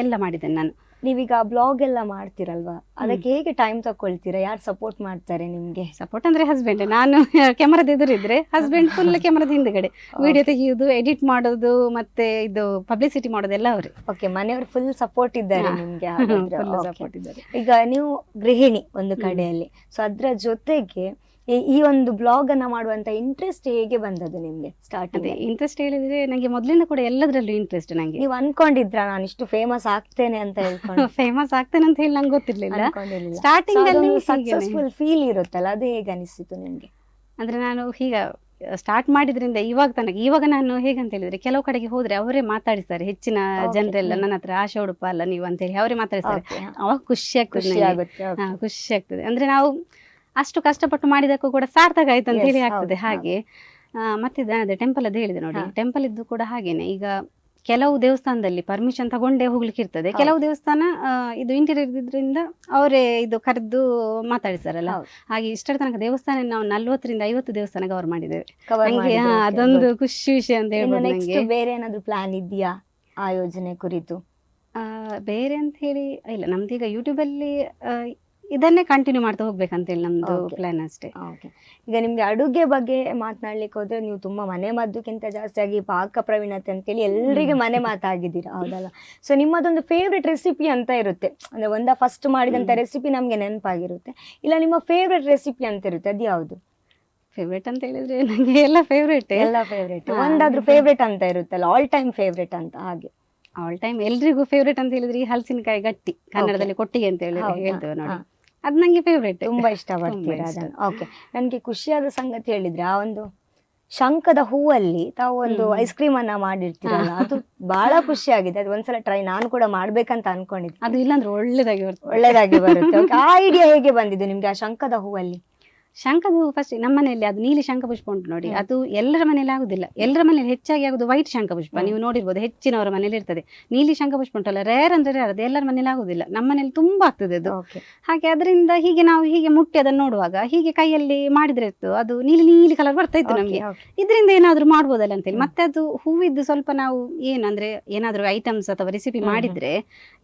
ಎಲ್ಲ ಮಾಡಿದ್ದೇನೆ ನಾನು. ನೀವೀಗ ಬ್ಲಾಗ್ ಎಲ್ಲ ಮಾಡ್ತೀರಲ್ವಾ? ಅದಕ್ಕೆ ಹೇಗೆ ಟೈಮ್ ತಕೊಳ್ತೀರಾ ಯಾರು ಸಪೋರ್ಟ್ ಮಾಡ್ತಾರೆ ನಿಮ್ಗೆ? ಸಪೋರ್ಟ್ ಅಂದ್ರೆ ಹಸ್ಬೆಂಡ್ ನಾನು ಕ್ಯಾಮರಾದ ಎದುರಿದ್ರೆ ಹಸ್ಬೆಂಡ್ ಫುಲ್ ಕ್ಯಾಮರಾದ ಹಿಂದ್ಗಡೆ. ವಿಡಿಯೋ ತೆಗೆಯುವುದು ಎಡಿಟ್ ಮಾಡೋದು ಮತ್ತೆ ಇದು ಪಬ್ಲಿಸಿಟಿ ಮಾಡೋದೆಲ್ಲ ಅವ್ರೆ. ಓಕೆ ಮನೆಯವರು ಫುಲ್ ಸಪೋರ್ಟ್ ಇದ್ದಾರೆ. ನಿಮ್ಗೆ ಫುಲ್ ಸಪೋರ್ಟ್ ಇದ್ದಾರೆ. ಈಗ ನೀವು ಗೃಹಿಣಿ ಒಂದು. ಕಡೆಯಲ್ಲಿ. ಸೊ ಅದ್ರ ಜೊತೆಗೆ ಈ- ಒಂದು ಬ್ಲಾಗ್ ಅನ್ನ ಮಾಡುವಂತ ಇಂಟ್ರೆಸ್ಟ್ ಹೇಗೆ ಬಂದದ್ದು ನಿಮ್ಗೆ ಅದೇ ಸ್ಟಾರ್ಟಿಂಗ್ ಇಂಟ್ರೆಸ್ಟ್ ಹೇಳಿದ್ರೆ ನಂಗೆ ಮೊದಲಿಂದ ಕೂಡ ಎಲ್ಲದರಲ್ಲೂ ಇಂಟ್ರೆಸ್ಟ್ ನಂಗೆ. ನೀವು ಅನ್ಕೊಂಡಿದ್ರ ನಾನು ಇಷ್ಟು ಫೇಮಸ್ ಆಗ್ತೇನೆ ಅಂತ ಹೇಳ್ಕೊಂಡು? ಫೇಮಸ್ ಆಗ್ತೇನೆ ಅಂತ ಹೇಳಿ ನಂಗೆ ಗೊತ್ತಿರ್ಲಿಲ್ಲ. ಸ್ಟಾರ್ಟಿಂಗ್ ಅಲ್ಲಿ. ಸಕ್ಸಸ್ಫುಲ್ ಫೀಲ್ ಇರುತ್ತಲ್ಲ ಅದು ಹೇಗೆ ಅನಿಸಿತು ನಿಮ್ಗೆ? ಅಂದ್ರೆ ನಾನು ಈಗ ಸ್ಟಾರ್ಟ್ ಮಾಡಿದ್ರಿಂದ ಇವಾಗ ತನಕ ಇವಾಗ ನಾನು ಹೇಗಂತ ಹೇಳಿದ್ರೆ ಕೆಲವು ಕಡೆಗೆ ಹೋದ್ರೆ ಅವರೇ ಮಾತಾಡಿಸ್ತಾರೆ ಹೆಚ್ಚಿನ ಜನರೆಲ್ಲ. ನನ್ನ ಹತ್ರ ಆಶಾ ಉಡುಪ ಅಲ್ಲ ನೀವು ಅಂತ ಹೇಳಿ ಅವರೇ ಮಾತಾಡಿಸ್ತಾರೆ. ಅವಾಗ ಖುಷಿ ಆಗ್ತದೆ ಖುಷಿ ಆಗುತ್ತೆ. ಹಾ, ಖುಷಿ ಆಗ್ತದೆ. ಅಂದ್ರೆ ನಾವು ಅಷ್ಟು ಕಷ್ಟಪಟ್ಟು ಮಾಡಿದಕ್ಕೂ ಕೂಡ ಸಾರ್ಥಕ ಆಯ್ತು ಅಂತ ಹೇಳಿ ಆಗ್ತದೆ ಹಾಗೆ. ಮತ್ತೆ ಅದೇ ಟೆಂಪಲ್ ಅದು ಹೇಳಿದೆ ನೋಡಿ. ಟೆಂಪಲ್ ಇದ್ದು ಕೂಡ ಹಾಗೇನೆ. ಈಗ ಕೆಲವು ದೇವಸ್ಥಾನದಲ್ಲಿ ಪರ್ಮಿಷನ್ ತಗೊಂಡೇ ಹೋಗ್ಲಿಕ್ಕೆ ಇರ್ತದೆ. ಕೆಲವು ದೇವಸ್ಥಾನ ಇದು ಇಂಟೀರಿಯರ್ ಇದ್ರಿಂದ ಅವರೇ ಇದು ಕರೆದು ಮಾತಾಡಿಸ್ತಾರಲ್ಲ. ಹಾಗೆ ಇಷ್ಟರ ತನಕ ದೇವಸ್ಥಾನ ನಾವು ನಲ್ವತ್ತರಿಂದ ಐವತ್ತು ದೇವಸ್ಥಾನ ಕವರ್ ಮಾಡಿದ್ದೇವೆ. ಅದೊಂದು ಖುಷಿ ವಿಷಯ ಅಂತ ಹೇಳಿ ಹೇಳ್ಬೋದು ಬೇರೆ ಏನಾದ್ರು ಪ್ಲಾನ್ ಇದೆಯಾ ಆ ಯೋಜನೆ ಕುರಿತು? ಆ, ಬೇರೆ ಅಂತ ಹೇಳಿ ಇಲ್ಲ ನಮ್ದು ಈಗ ಯೂಟ್ಯೂಬ್ ಅಲ್ಲಿ ಆ, ಇದನ್ನೇ ಕಂಟಿನ್ಯೂ ಮಾಡ್ತಾ ಹೋಗ್ಬೇಕಂತೇಳಿ ನಮ್ದು Okay. ಪ್ಲಾನ್ ಅಷ್ಟೇ. ಓಕೆ ಈಗ ನಿಮ್ಗೆ ಅಡುಗೆ ಬಗ್ಗೆ ಮಾತನಾಡ್ಲಿಕ್ಕೆ ಹೋದ್ರೆ ನೀವು ತುಂಬಾ ಮನೆ ಮದ್ದುಕ್ಕಿಂತ ಜಾಸ್ತಿಯಾಗಿ ಪಾಕ ಪ್ರವೀಣತೆ ಅಂತೇಳಿ ಎಲ್ರಿಗೆ. ಮನೆ ಮಾತಾಗಿದ್ದೀರಾ ಹೌದಲ್ಲ. ಸೊ ನಿಮ್ಮದೊಂದು ಫೇವ್ರೆಟ್ ರೆಸಿಪಿ ಅಂತ ಇರುತ್ತೆ. ಅಂದ್ರೆ ಒಂದ ಫಸ್ಟ್ ಮಾಡಿದಂತ ರೆಸಿಪಿ ನಮ್ಗೆ ನೆನಪಾಗಿರುತ್ತೆ. ಇಲ್ಲ ನಿಮ್ಮ ಫೇವ್ರೆಟ್ ರೆಸಿಪಿ ಅಂತ ಇರುತ್ತೆ. ಅದು ಯಾವುದು? ಫೇವ್ರೇಟ್ ಅಂತ ಹೇಳಿದ್ರೆ ನನಗೆ ಎಲ್ಲ ಫೇವ್ರೇಟ್ ಎಲ್ಲ ಫೇವ್ರೆಟ್ ಹಾ, ಒಂದಾದ್ರೂ. ಫೇವ್ರೆಟ್ ಅಂತ ಇರುತ್ತಲ್ಲ ಆಲ್ ಟೈಮ್ ಫೇವ್ರೆಟ್ ಅಂತ ಹಾಗೆ. ಆಲ್ ಟೈಮ್ ಎಲ್ರಿಗೂ ಫೇವ್ರೇಟ್ ಅಂತ ಹೇಳಿದ್ರೆ ಈ ಹಲಸಿನಕಾಯಿ ಗಟ್ಟಿ ಕನ್ನಡದಲ್ಲಿ ಕೊಟ್ಟಿಗೆ ಅಂತ ಹೇಳಿ ಹೌದಾ? ಹೇಳ್ತೇವೆ ನೋಡಿ. ಹಾ. ಅದು ನಂಗೆ ಫೇವ್ರೇಟ್ ತುಂಬಾ ಇಷ್ಟ ಪಡ್ತೀರಾ. ಅದನ್ನು. ಓಕೆ ನನಗೆ ಖುಷಿಯಾದ ಸಂಗತಿ ಹೇಳಿದ್ರೆ ಆ ಒಂದು ಶಂಕದ ಹೂವಲ್ಲಿ ತಾವು ಒಂದು ಐಸ್ ಕ್ರೀಮ್ ಅನ್ನ ಮಾಡಿರ್ತೀರಲ್ಲ ಅದು ಬಹಳ ಖುಷಿ ಆಗಿದೆ ಅದು ಒಂದ್ಸಲ ಟ್ರೈ ನಾನು ಕೂಡ ಮಾಡ್ಬೇಕಂತ ಅನ್ಕೊಂಡಿದ್ದೆ. ಅದು ಇಲ್ಲಾಂದ್ರೆ ಒಳ್ಳೇದಾಗಿ ಬರುತ್ತೆ. ಒಳ್ಳೇದಾಗಿ ಬರುತ್ತೆ. ಆ ಐಡಿಯಾ ಹೇಗೆ ಬಂದಿದ್ದು ನಿಮ್ಗೆ ಆ ಶಂಕದ ಹೂವಲ್ಲಿ? ಶಂಖದು ಫಸ್ಟ್ ನಮ್ಮ ಮನೆಯಲ್ಲಿ ಅದು ನೀಲಿ ಶಂಖಪುಷ್ಪ ಉಂಟು ನೋಡಿ ಅದು ಎಲ್ಲರ ಮನೆಯಲ್ಲಿ ಆಗುದಿಲ್ಲ. ಎಲ್ಲರ ಮನೆಯಲ್ಲಿ ಹೆಚ್ಚಾಗಿ ಆಗುದು ವೈಟ್ ಶಂಖಪುಷ್ಪ ನೀವು ನೋಡಿರ್ಬೋದು ಹೆಚ್ಚಿನವರ ಮನೆಯಲ್ಲಿ ಇರ್ತದೆ. ನೀಲಿ ಶಂಖಪುಷ್ಪ ಉಂಟಲ್ಲ ರೇರ್ ಅಂದ್ರೆ ರೇರ್ ಅದು ಎಲ್ಲರ ಮನೆಯಲ್ಲಿ ಆಗುದಿಲ್ಲ. ನಮ್ಮ ಮನೆಯಲ್ಲಿ ತುಂಬಾ ಆಗ್ತದೆ ಅದು. ಹಾಗೆ ಅದರಿಂದ ಹೀಗೆ ನಾವು ಹೀಗೆ ಮುಟ್ಟಿ ಅದನ್ನು ನೋಡುವಾಗ ಹೀಗೆ ಕೈಯಲ್ಲಿ ಮಾಡಿದ್ರೆ ಇತ್ತು ಅದು ನೀಲಿ ನೀಲಿ ಕಲರ್ ಬರ್ತಾ ಇತ್ತು ನಮಗೆ. ಇದರಿಂದ ಏನಾದ್ರೂ ಮಾಡ್ಬೋದಲ್ಲ ಅಂತೇಳಿ. ಮತ್ತೆ ಅದು ಹೂವಿದ್ದು ಸ್ವಲ್ಪ ನಾವು ಏನಂದ್ರೆ ಏನಾದ್ರೂ ಐಟಮ್ಸ್ ಅಥವಾ ರೆಸಿಪಿ. ಮಾಡಿದ್ರೆ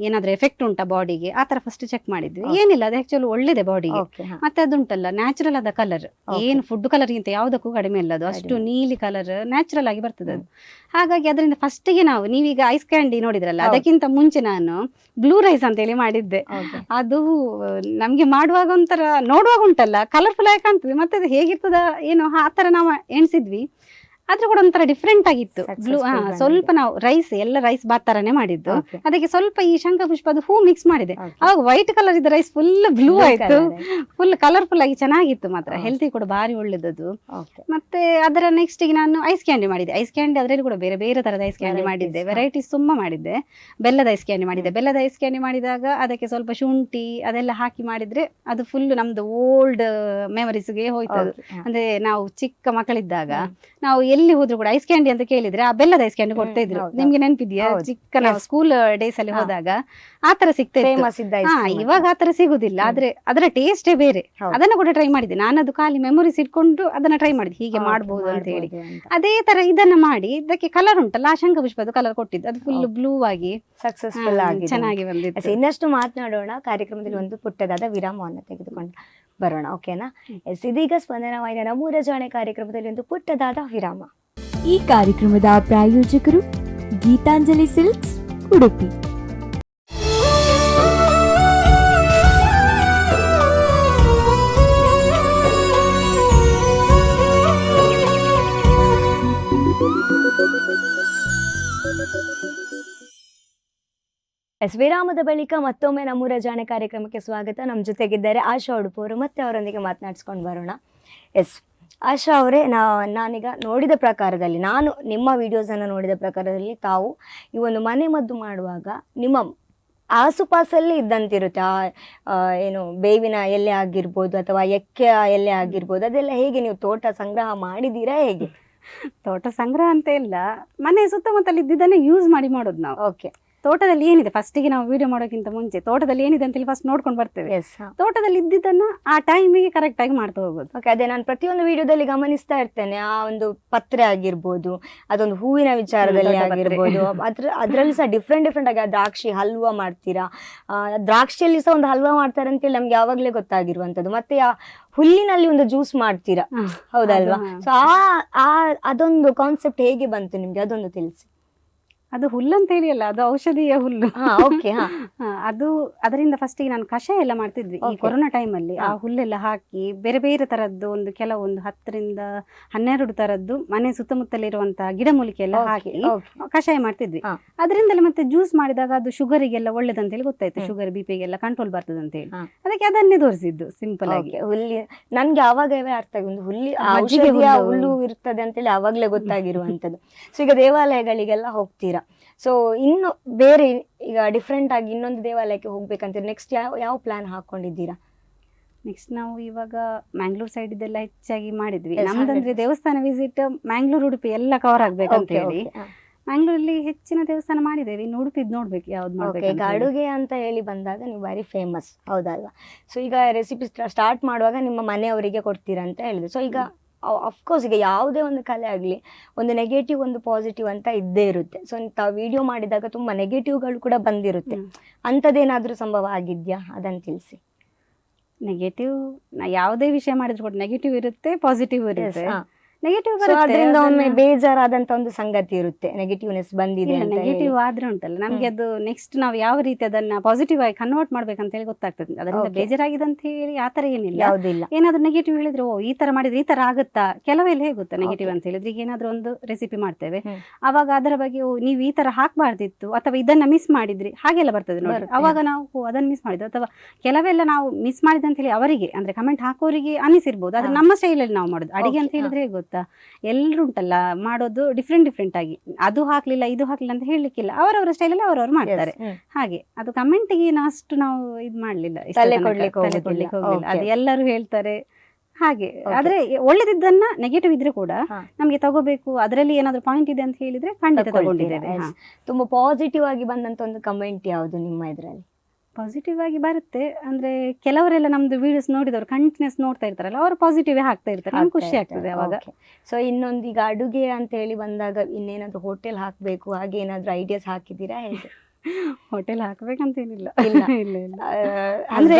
ಏನಾದ್ರೂ ಎಫೆಕ್ಟ್ ಉಂಟಾ ಬಾಡಿಗೆ ಆ ತರ ಫಸ್ಟ್ ಚೆಕ್ ಮಾಡಿದ್ವಿ. ಏನಿಲ್ಲ ಅದು ಆಕ್ಚುಲಿ ಒಳ್ಳೇದೇ ಬಾಡಿಗೆ ಮತ್ತೆ ಅದುಂಟಲ್ಲ ನ್ಯಾಚುರಲ್ ಆದ ಕಲರ್ ಏನ್ ಫುಡ್ ಕಲರ್ ಗಿಂತ ಯಾವುದಕ್ಕೂ ಕಡಿಮೆ ಇಲ್ಲ ಅದು. ಅಷ್ಟು ನೀಲಿ ಕಲರ್ ನ್ಯಾಚುರಲ್ ಆಗಿ ಬರ್ತದೆ ಅದು. ಹಾಗಾಗಿ ಅದರಿಂದ ಫಸ್ಟಿಗೆ ನಾವು ನೀವೀಗ ಐಸ್ ಕ್ಯಾಂಡಿ ನೋಡಿದ್ರಲ್ಲ ಅದಕ್ಕಿಂತ ಮುಂಚೆ ನಾನು ಬ್ಲೂ ರೈಸ್ ಅಂತ ಹೇಳಿ ಮಾಡಿದ್ದೆ. ಅದು ನಮ್ಗೆ ಮಾಡುವಾಗ ಒಂಥರ ನೋಡುವಾಗ ಉಂಟಲ್ಲ ಕಲರ್ಫುಲ್ ಆಗಿ ಕಾಣ್ತದೆ. ಮತ್ತೆ ಅದು ಹೇಗಿರ್ತದ ಏನು ಆ ತರ ನಾವು ಎಣಿಸಿದ್ವಿ. ಆದ್ರೂ ಕೂಡ ಒಂಥರ ಡಿಫ್ರೆಂಟ್ ಆಗಿತ್ತು. ಬ್ಲೂ ಸ್ವಲ್ಪ ನಾವು ರೈಸ್ ಎಲ್ಲ ರೈಸ್ ಬಾತ್ ತರನೇ ಮಾಡಿದ್ದು ಅದಕ್ಕೆ ಸ್ವಲ್ಪ ಈ ಅದು ಹೂ ಮಿಕ್ಸ್ ಮಾಡಿದೆ. ಅವಾಗ ವೈಟ್ ಕಲರ್ ಇದ್ದ ರೈಸ್ ಫುಲ್ ಬ್ಲೂ ಆಯ್ತು. ಫುಲ್ ಕಲರ್ಫುಲ್ ಆಗಿ ಚೆನ್ನಾಗಿತ್ತು ಮಾತ್ರ. ಹೆಲ್ತಿ ಕೂಡ ಭಾರಿ ಒಳ್ಳೇದದು. ಮತ್ತೆ ಅದರ ನೆಕ್ಸ್ಟ್ಗೆ ನಾನು ಐಸ್ ಕ್ಯಾಂಡಿ ಮಾಡಿದೆ. ಐಸ್ ಕ್ಯಾಂಡಿ ಅದರಲ್ಲಿ ಕೂಡ ಬೇರೆ ಬೇರೆ ತರದ ಐಸ್ ಕ್ಯಾಂಡಿ ಮಾಡಿದ್ದೆ. ವೆರೈಟೀಸ್ ತುಂಬಾ ಮಾಡಿದ್ದೆ. ಬೆಲ್ಲದ ಐಸ್ ಕ್ಯಾಂಡಿ ಮಾಡಿದ್ದೆ. ಬೆಲ್ಲದ ಐಸ್ ಕ್ಯಾಂಡಿ ಮಾಡಿದಾಗ ಅದಕ್ಕೆ ಸ್ವಲ್ಪ ಶುಂಠಿ ಅದೆಲ್ಲ ಹಾಕಿ ಮಾಡಿದ್ರೆ ಅದು ಫುಲ್ ನಮ್ದು ಓಲ್ಡ್ ಮೆಮರೀಸ್ಗೆ ಹೋಯ್ತು ಅದು ಅಂದ್ರೆ ನಾವು ಚಿಕ್ಕ ಮಕ್ಕಳಿದ್ದಾಗ ನಾವು ಎಲ್ಲಿ ಹೋದ್ರು ಕೂಡ ಐಸ್ ಕ್ಯಾಂಡಿ ಅಂತ ಕೇಳಿದ್ರೆ ಆ ಬೆಲ್ಲದ ಐಸ್ ಕ್ಯಾಂಡಿ ಕೊಡ್ತಾ ಇದ್ರು ನಿಮ್ಗೆ ನೆನಪಿದ್ಯಾ. ಚಿಕ್ಕ ನಾವು ಸ್ಕೂಲ್ ಡೇಸ್ ಅಲ್ಲಿ ಹೋದಾಗ ಆ ತರ ಸಿಗ್ತಾ ಇತ್ತು. ಇವಾಗ ಆ ತರ ಸಿಗುದಿಲ್ಲ. ಆದ್ರೆ ಅದರ ಟೇಸ್ಟೇ ಬೇರೆ. ಅದನ್ನ ಕೂಡ ಟ್ರೈ ಮಾಡಿದೆ ನಾನು ಅದು ಖಾಲಿ ಮೆಮೊರೀಸ್ ಇಟ್ಕೊಂಡು ಅದನ್ನ ಟ್ರೈ ಮಾಡಿದೆ ಹೀಗೆ ಹೌದು, ಮಾಡಬಹುದು ಅಂತ ಹೇಳಿ. ಅದೇ ತರ ಇದನ್ನ ಮಾಡಿ ಇದಕ್ಕೆ ಕಲರ್ ಉಂಟಲ್ಲ ಆ ಶಂಖ ಪುಷ್ಪದ ಕಲರ್ ಕೊಟ್ಟಿದ್ದು. ಅದು ಫುಲ್ ಬ್ಲೂ ಆಗಿ ಸಕ್ಸಸ್ಫುಲ್ ಆಗಿ ಚೆನ್ನಾಗಿ ಬಂದಿದೆ ಇನ್ನಷ್ಟು ಮಾತನಾಡೋಣ. ಕಾರ್ಯಕ್ರಮದಲ್ಲಿ ಒಂದು ಪುಟ್ಟದಾದ ವಿರಾಮವನ್ನು ತೆಗೆದುಕೊಂಡು. ಬರೋಣ ಓಕೆನಾ ಎಸ್ ಇದೀಗ ಸ್ಪಂದನ ವಾಹಿನಿಯ ನಮೂರ ಜಾಣೆ ಕಾರ್ಯಕ್ರಮದಲ್ಲಿ ಒಂದು ಪುಟ್ಟದಾದ ವಿರಾಮ. ಈ ಕಾರ್ಯಕ್ರಮದ ಪ್ರಾಯೋಜಕರು ಗೀತಾಂಜಲಿ ಸಿಲ್ಕ್ಸ್ ಉಡುಪಿ. ಎಸ್ ವಿರಾಮದ ಬಳಿಕ ಮತ್ತೊಮ್ಮೆ ನಮ್ಮೂರ ಜಾಣೆ ಕಾರ್ಯಕ್ರಮಕ್ಕೆ ಸ್ವಾಗತ. ನಮ್ಮ ಜೊತೆಗಿದ್ದಾರೆ ಆಶಾ ಉಡುಪವರು ಮತ್ತೆ ಅವರೊಂದಿಗೆ ಮಾತನಾಡಿಸ್ಕೊಂಡು ಬರೋಣ. ಎಸ್ ಆಶಾ ಅವರೇ ನಾ ನಾನೀಗ ನೋಡಿದ ಪ್ರಕಾರದಲ್ಲಿ ನಾನು ನಿಮ್ಮ ವಿಡಿಯೋಸನ್ನು ನೋಡಿದ ಪ್ರಕಾರದಲ್ಲಿ ತಾವು ಈ ಒಂದು ಮನೆ ಮದ್ದು ಮಾಡುವಾಗ ನಿಮ್ಮ ಆಸುಪಾಸಲ್ಲಿ ಇದ್ದಂತಿರುತ್ತೆ. ಆ ಆ, ಏನು ಬೇವಿನ ಎಲೆ ಆಗಿರ್ಬೋದು ಅಥವಾ ಎಕ್ಕೆ ಎಲೆ ಆಗಿರ್ಬೋದು ಅದೆಲ್ಲ ಹೇಗೆ ನೀವು ತೋಟ ಸಂಗ್ರಹ ಮಾಡಿದ್ದೀರಾ ಹೇಗೆ? ತೋಟ ಸಂಗ್ರಹ ಅಂತ ಇಲ್ಲ ಮನೆ ಸುತ್ತಮುತ್ತಲು ಇದ್ದಿದ್ದನ್ನೇ ಯೂಸ್ ಮಾಡಿ ಮಾಡೋದು ನಾವು. ಓಕೆ ತೋಟದಲ್ಲಿ ಏನಿದೆ? ಫಸ್ಟಿಗೆ ನಾವು ವಿಡಿಯೋ ಮಾಡೋಕ್ಕಿಂತ ಮುಂಚೆ ತೋಟದಲ್ಲಿ ಏನಿದೆ ಅಂತೇಳಿ ಫಸ್ಟ್ ನೋಡ್ಕೊಂಡು ಬರ್ತೇವೆ. ಎಸ್ ತೋಟದಲ್ಲಿ ಇದ್ದಿದ್ದನ್ನ ಆ ಟೈಮಿಗೆ ಕರೆಕ್ಟ್ ಆಗಿ ಮಾಡ್ತಾ ಹೋಗೋದು ಓಕೆ ಅದೇ ನಾನು ಪ್ರತಿಯೊಂದು ವಿಡಿಯೋದಲ್ಲಿ ಗಮನಿಸ್ತಾ ಇರ್ತೇನೆ. ಆ ಒಂದು ಪತ್ರೆ ಆಗಿರ್ಬೋದು ಅದೊಂದು ಹೂವಿನ ವಿಚಾರದಲ್ಲಿ ದೊಡ್ಡ ಪತ್ರೆ. ಆಗಿರ್ಬೋದು ಅದ್ರ ಅದರಲ್ಲಿ ಸಹ ಡಿಫ್ರೆಂಟ್ ಡಿಫ್ರೆಂಟ್ ಆಗಿ ಆ ದ್ರಾಕ್ಷಿ ಹಲ್ವಾ ಮಾಡ್ತೀರಾ? ಆ, ದ್ರಾಕ್ಷಿಯಲ್ಲಿ ಸಹ ಒಂದು ಹಲ್ವಾ ಮಾಡ್ತಾರೆ ಅಂತೇಳಿ ನಮ್ಗೆ ಯಾವಾಗಲೇ ಗೊತ್ತಾಗಿರುವಂತದ್ದು ಮತ್ತೆ ಆ ಹುಲ್ಲಿನಲ್ಲಿ ಒಂದು ಜ್ಯೂಸ್ ಮಾಡ್ತೀರಾ? ಹೌದಲ್ವಾ? ಸೊ ಆ ಆ ಅದೊಂದು ಕಾನ್ಸೆಪ್ಟ್ ಹೇಗೆ ಬಂತು ನಿಮ್ಗೆ? ಅದೊಂದು ತಿಳಿಸಿ. ಅದು ಹುಲ್ಲು ಅಂತ ಹೇಳಿ ಅಲ್ಲ ಅದು ಔಷಧೀಯ ಹುಲ್ಲು. ಹಾ ಓಕೆ ಅದು ಅದರಿಂದ ಫಸ್ಟಿಗೆ ನಾನು ಕಷಾಯ ಎಲ್ಲ ಮಾಡ್ತಿದ್ವಿ ಈ. ಕೊರೋನಾ ಟೈಮಲ್ಲಿ ಆ. ಹುಲ್ಲೆಲ್ಲ ಹಾಕಿ ಬೇರೆ ಬೇರೆ ತರದ್ದು ಒಂದು ಕೆಲವೊಂದು ಹತ್ತರಿಂದ ಹನ್ನೆರಡು ತರದ್ದು ಮನೆ ಸುತ್ತಮುತ್ತಲಿರುವಂತ ಗಿಡಮೂಲಿಕೆ ಎಲ್ಲ ಹಾಕಿ ಕಷಾಯ ಮಾಡ್ತಿದ್ವಿ. ಅದರಿಂದಲೇ ಮತ್ತೆ ಜ್ಯೂಸ್ ಮಾಡಿದಾಗ ಅದು ಶುಗರಿಗೆಲ್ಲ ಒಳ್ಳೇದಂತೇಳಿ ಗೊತ್ತಾಯ್ತು. ಹ್ಮ್. ಶುಗರ್ ಬಿ ಪಿಗೆಲ್ಲ ಕಂಟ್ರೋಲ್ ಬರ್ತದೆ ಅಂತ ಹೇಳಿ ಅದಕ್ಕೆ ಅದನ್ನೇ ತೋರಿಸಿದ್ದು ಸಿಂಪಲ್ ಆಗಿ. ಹುಲ್ಲಿ ನನ್ಗೆ ಆವಾಗವೇ ಅರ್ಥ ಆಗಿ ಒಂದು ಹುಲ್ಲಿ ಹುಲ್ಲು. ಇರ್ತದೆ ಇರ್ತದೆ ಅಂತೇಳಿ ಆವಾಗಲೇ ಗೊತ್ತಾಗಿರುವಂತದ್ದು ಸೊ ಈಗ ದೇವಾಲಯಗಳಿಗೆಲ್ಲ ಹೋಗ್ತೀರಾ? ಸೊ ಇನ್ನು ಬೇರೆ ಈಗ ಡಿಫ್ರೆಂಟ್ ಆಗಿ ಇನ್ನೊಂದು ದೇವಾಲಯಕ್ಕೆ ಹೋಗ್ಬೇಕಂತ ನೆಕ್ಸ್ಟ್ ಯಾವ ಯಾವ ಪ್ಲಾನ್ ಹಾಕೊಂಡಿದ್ದೀರಾ? ನೆಕ್ಸ್ಟ್ ನಾವು ಇವಾಗ ಮ್ಯಾಂಗ್ಳೂರ್ ಸೈಡ್ ಇದೆಲ್ಲ ಹೆಚ್ಚಾಗಿ ಮಾಡಿದ್ವಿ. ನಮ್ದಂದ್ರೆ ದೇವಸ್ಥಾನ ವಿಸಿಟ್ ಮ್ಯಾಂಗ್ಳೂರ್ ಉಡುಪಿ ಎಲ್ಲ ಕವರ್ ಆಗ್ಬೇಕಂತ ಹೇಳಿ. ಮ್ಯಾಂಗ್ಳೂರಲ್ಲಿ ಹೆಚ್ಚಿನ ದೇವಸ್ಥಾನ ಮಾಡಿದ್ದೇವೆ. ಇನ್ನು ಉಡುಪಿದ್ ನೋಡ್ಬೇಕು ಯಾವ್ದು ಮಾಡ್ಬೇಕು ಈಗ ಅಡುಗೆ ಅಂತ ಹೇಳಿ ಬಂದಾಗ ನೀವು ಬಾರಿ ಫೇಮಸ್ ಹೌದಲ್ವಾ? ಸೊ ಈಗ ರೆಸಿಪಿ ಸ್ಟಾರ್ಟ್ ಮಾಡುವಾಗ ನಿಮ್ಮ ಮನೆಯವರಿಗೆ ಕೊಡ್ತೀರಾ ಅಂತ ಹೇಳಿದೆ ಸೊ ಈಗ ಅಫ್ಕೋರ್ಸ್ ಈಗ ಯಾವುದೇ ಒಂದು ಕಲೆ ಆಗಲಿ ಒಂದು ನೆಗೆಟಿವ್ ಒಂದು ಪಾಸಿಟಿವ್ ಅಂತ ಇದ್ದೇ ಇರುತ್ತೆ. ಸೊ ತಾವು ವಿಡಿಯೋ ಮಾಡಿದಾಗ ತುಂಬ ನೆಗೆಟಿವ್ಗಳು ಕೂಡ ಬಂದಿರುತ್ತೆ. ಅಂಥದ್ದೇನಾದರೂ ಸಂಭವ ಆಗಿದೆಯಾ? ಅದನ್ನು ತಿಳಿಸಿ. ನೆಗೆಟಿವ್ ಯಾವುದೇ ವಿಷಯ ಮಾಡಿದ್ರು ಕೂಡ ನೆಗೆಟಿವ್ ಇರುತ್ತೆ ಪಾಸಿಟಿವ್ ಇರುತ್ತೆ. ನೆಗೆಟಿವ್ ಅದರಿಂದ ಒಮ್ಮೆ ಬೇಜಾರಾದಂತ ಒಂದು ಸಂಗತಿ ಇರುತ್ತೆ. ನೆಗೆಟಿವ್ನೆಸ್ ಬಂದಿದೆ ನೆಗೆಟಿವ್ ಆದ್ರೆ ಉಂಟಲ್ಲ ನಮ್ಗೆ ಅದು ನೆಕ್ಸ್ಟ್ ನಾವು ಯಾವ ರೀತಿ ಅದನ್ನ ಪಾಸಿಟಿವ್ ಆಗಿ ಕನ್ವರ್ಟ್ ಮಾಡ್ಬೇಕಂತ ಹೇಳಿ ಗೊತ್ತಾಗ್ತದೆ. ಅದರಿಂದ ಬೇಜಾರಾಗಿದೆ ಅಂತ ಹೇಳಿ ಆತರ ಏನಿಲ್ಲ. ಯಾವುದಿಲ್ಲ. ಏನಾದ್ರೂ ನೆಗೆಟಿವ್ ಹೇಳಿದ್ರೆ ಓ ಈ ತರ ಮಾಡಿದ್ರೆ ಈ ತರ ಆಗುತ್ತಾ? ಕೆಲವೆಲ್ಲ ಹೇಗುತ್ತಾ ನೆಗೆಟಿವ್ ಅಂತ ಹೇಳಿದ್ರೆ ಈಗ ಏನಾದ್ರು ಒಂದು ರೆಸಿಪಿ ಮಾಡ್ತೇವೆ. ಅವಾಗ ಅದರ ಬಗ್ಗೆ ಓ ನೀವು ಈ ತರ ಹಾಕ್ಬಾರ್ದಿತ್ತು ಅಥವಾ ಇದನ್ನ ಮಿಸ್ ಮಾಡಿದ್ರಿ ಹಾಗೆಲ್ಲ ಬರ್ತದೆ ನೋಡಿ. ಅವಾಗ ನಾವು ಅದನ್ನ ಮಿಸ್ ಮಾಡಿದ್ದು. ಅಥವಾ ಕೆಲವೆಲ್ಲ ನಾವು ಮಿಸ್ ಮಾಡಿದಂತ ಹೇಳಿ ಅವರಿಗೆ ಅಂದ್ರೆ ಕಮೆಂಟ್ ಹಾಕೋರಿಗೆ ಅನಿಸಿರ್ಬೋದು. ಆದ್ರೆ. ನಮ್ಮ ಸ್ಟೈಲಲ್ಲಿ ನಾವು ಮಾಡೋದು. ಅಡಿಗೆ ಅಂತ ಹೇಳಿದ್ರೆ ಹೇಗೆ ಗೊತ್ತಾ ಎಲ್ಲರೂ ಉಂಟಲ್ಲ ಮಾಡೋದು ಡಿಫ್ರೆಂಟ್ ಡಿಫ್ರೆಂಟ್ ಆಗಿ. ಅದು ಹಾಕ್ಲಿಲ್ಲ ಇದು ಹಾಕ್ಲಿಲ್ಲ ಅಂತ ಹೇಳಲಿಕ್ಕಿಲ್ಲ. ಅವರವರ ಸ್ಟೈಲಲ್ಲಿ ಅವರವರು ಮಾಡ್ತಾರೆ. ಹಾಗೆ ಅದು ಕಮೆಂಟ್ಗೆ ಅಷ್ಟು ನಾವು ಇದು ಮಾಡಲಿಲ್ಲ ತಲೆ ಕೊಡ್ಲಿಕ್ಕೆ ಹೋಗ್ಲಿಲ್ಲ ಅದು ಎಲ್ಲರೂ ಹೇಳ್ತಾರೆ. ಹಾಗೆ ಆದ್ರೆ ಒಳ್ಳೇದಿದ್ದನ್ನ ನೆಗೆಟಿವ್ ಇದ್ರೆ ಕೂಡ ನಮಗೆ ತಗೋಬೇಕು. ಅದರಲ್ಲಿ ಏನಾದ್ರು ಪಾಯಿಂಟ್ ಇದೆ ಅಂತ ಹೇಳಿದ್ರೆ ಖಂಡಿತ? ತಗೊಂಡಿದ್ದೇವೆ. ತುಂಬಾ ಪಾಸಿಟಿವ್ ಆಗಿ ಬಂದಂತ ಒಂದು ಕಮೆಂಟ್ ಯಾವುದು ನಿಮ್ಮ ಇದರಲ್ಲಿ? ಪಾಸಿಟಿವ್ ಆಗಿ ಬರುತ್ತೆ. ಅಂದ್ರೆ ಕೆಲವರೆಲ್ಲ ನಮ್ದು ವಿಡಿಯೋಸ್ ನೋಡಿದವರು ಕಂಟಿನ್ಯೂಸ್ ನೋಡ್ತಾ ಇರ್ತಾರಲ್ಲ ಅವರು ಪಾಸಿಟಿವ್ ಹಾಕ್ತಾ ಇರ್ತಾರೆ. ನಮ್ಗೆ ಖುಷಿ ಆಗ್ತದೆ ಅವಾಗ. ಸೊ ಇನ್ನೊಂದು ಈಗ ಅಡುಗೆ ಅಂತ ಹೇಳಿ ಬಂದಾಗ ಇನ್ನೇನಾದ್ರೂ ಹೋಟೆಲ್ ಹಾಕ್ಬೇಕು ಹಾಗೆ ಏನಾದ್ರೂ ಐಡಿಯಾಸ್ ಹಾಕಿದ್ದೀರಾ ಹೇಗೆ? ಹೋಟೆಲ್ ಹಾಕ್ಬೇಕಂತ ಏನಿಲ್ಲ ಇಲ್ಲ. ಅಂದ್ರೆ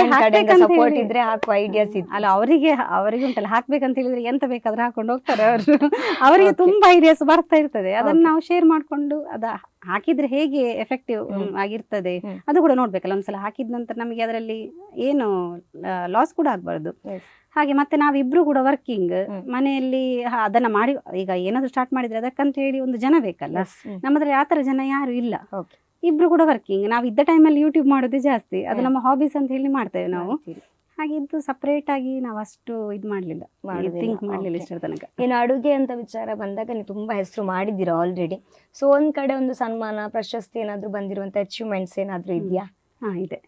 ಸಪೋರ್ಟ್ ಇದ್ರೆ ಹಾಕುವ ಐಡಿಯಾಸ್ ಇತ್ತು ಅಲ್ಲ ಅವರಿಗೆ ಅವರಿಗೆ ಉಂಟಲ್ಲ ಹಾಕ್ಬೇಕಂತ ಹೇಳಿದ್ರೆ ಎಂತ ಬೇಕಾದ್ರೆ ಹಾಕೊಂಡು ಹೋಗ್ತಾರೆ ಅವರು. ಅವರಿಗೆ. ತುಂಬಾ ಐಡಿಯಾಸ್ ಬರ್ತಾ ಇರ್ತದೆ. ಅದನ್ನ ನಾವು ಶೇರ್ ಮಾಡ್ಕೊಂಡು ಅದ ಹಾಕಿದ್ರೆ ಹೇಗೆ ಎಫೆಕ್ಟಿವ್ ಆಗಿರ್ತದೆ ಅದು ಕೂಡ ನೋಡ್ಬೇಕಲ್ಲ ಒಂದ್ಸಲ ಹಾಕಿದ ನಂತರ ನಮಗೆ ಅದರಲ್ಲಿ ಏನು ಲಾಸ್ ಕೂಡ ಆಗ್ಬಾರ್ದು. ಹಾಗೆ ಮತ್ತೆ ನಾವಿಬ್ರು ಕೂಡ ವರ್ಕಿಂಗ್ ಮನೆಯಲ್ಲಿ ಅದನ್ನ ಮಾಡಿ ಈಗ ಏನಾದ್ರು ಸ್ಟಾರ್ಟ್ ಮಾಡಿದ್ರೆ ಅದಕ್ಕಂತ ಹೇಳಿ ಒಂದು ಜನ ಬೇಕಲ್ಲ. ನಮ್ಮದ್ರಲ್ಲಿ ಆತರ ಜನ ಯಾರು ಇಲ್ಲ. ಇಬ್ರು ಕೂಡ ವರ್ಕಿಂಗ್ ನಾವು ಇದ್ದ ಟೈಮಲ್ಲಿ ಯೂಟ್ಯೂಬ್ ಮಾಡೋದೇ ಜಾಸ್ತಿ. ಅದು ನಮ್ಮ ಹಾಬೀಸ್ ಅಂತ ಹೇಳಿ ಮಾಡ್ತೇವೆ ನಾವು. ಹಾಗಿದ್ದು ಹಾಗೆ ಇದು ಸಪರೇಟ್ ಆಗಿ ನಾವು ಅಷ್ಟು ಇದು ಮಾಡಲಿಲ್ಲ. ಥಿಂಕ್ ಮಾಡಲಿಲ್ಲ. ಇಷ್ಟರ ತನಕ. ಇನ್ನು ಅಡುಗೆ ಅಂತ ವಿಚಾರ ಬಂದಾಗ ನೀವು ತುಂಬಾ ಹೆಸರು ಮಾಡಿದ್ದೀರಾ ಆಲ್ರೆಡಿ ಸೊ ಒಂದು ಕಡೆ ಒಂದು ಸನ್ಮಾನ ಪ್ರಶಸ್ತಿ ಏನಾದರೂ ಬಂದಿರುವಂಥ ಅಚೀವ್ಮೆಂಟ್ಸ್ ಏನಾದರೂ ಇದೆಯಾ? ಹಾಂ ಇದೆ.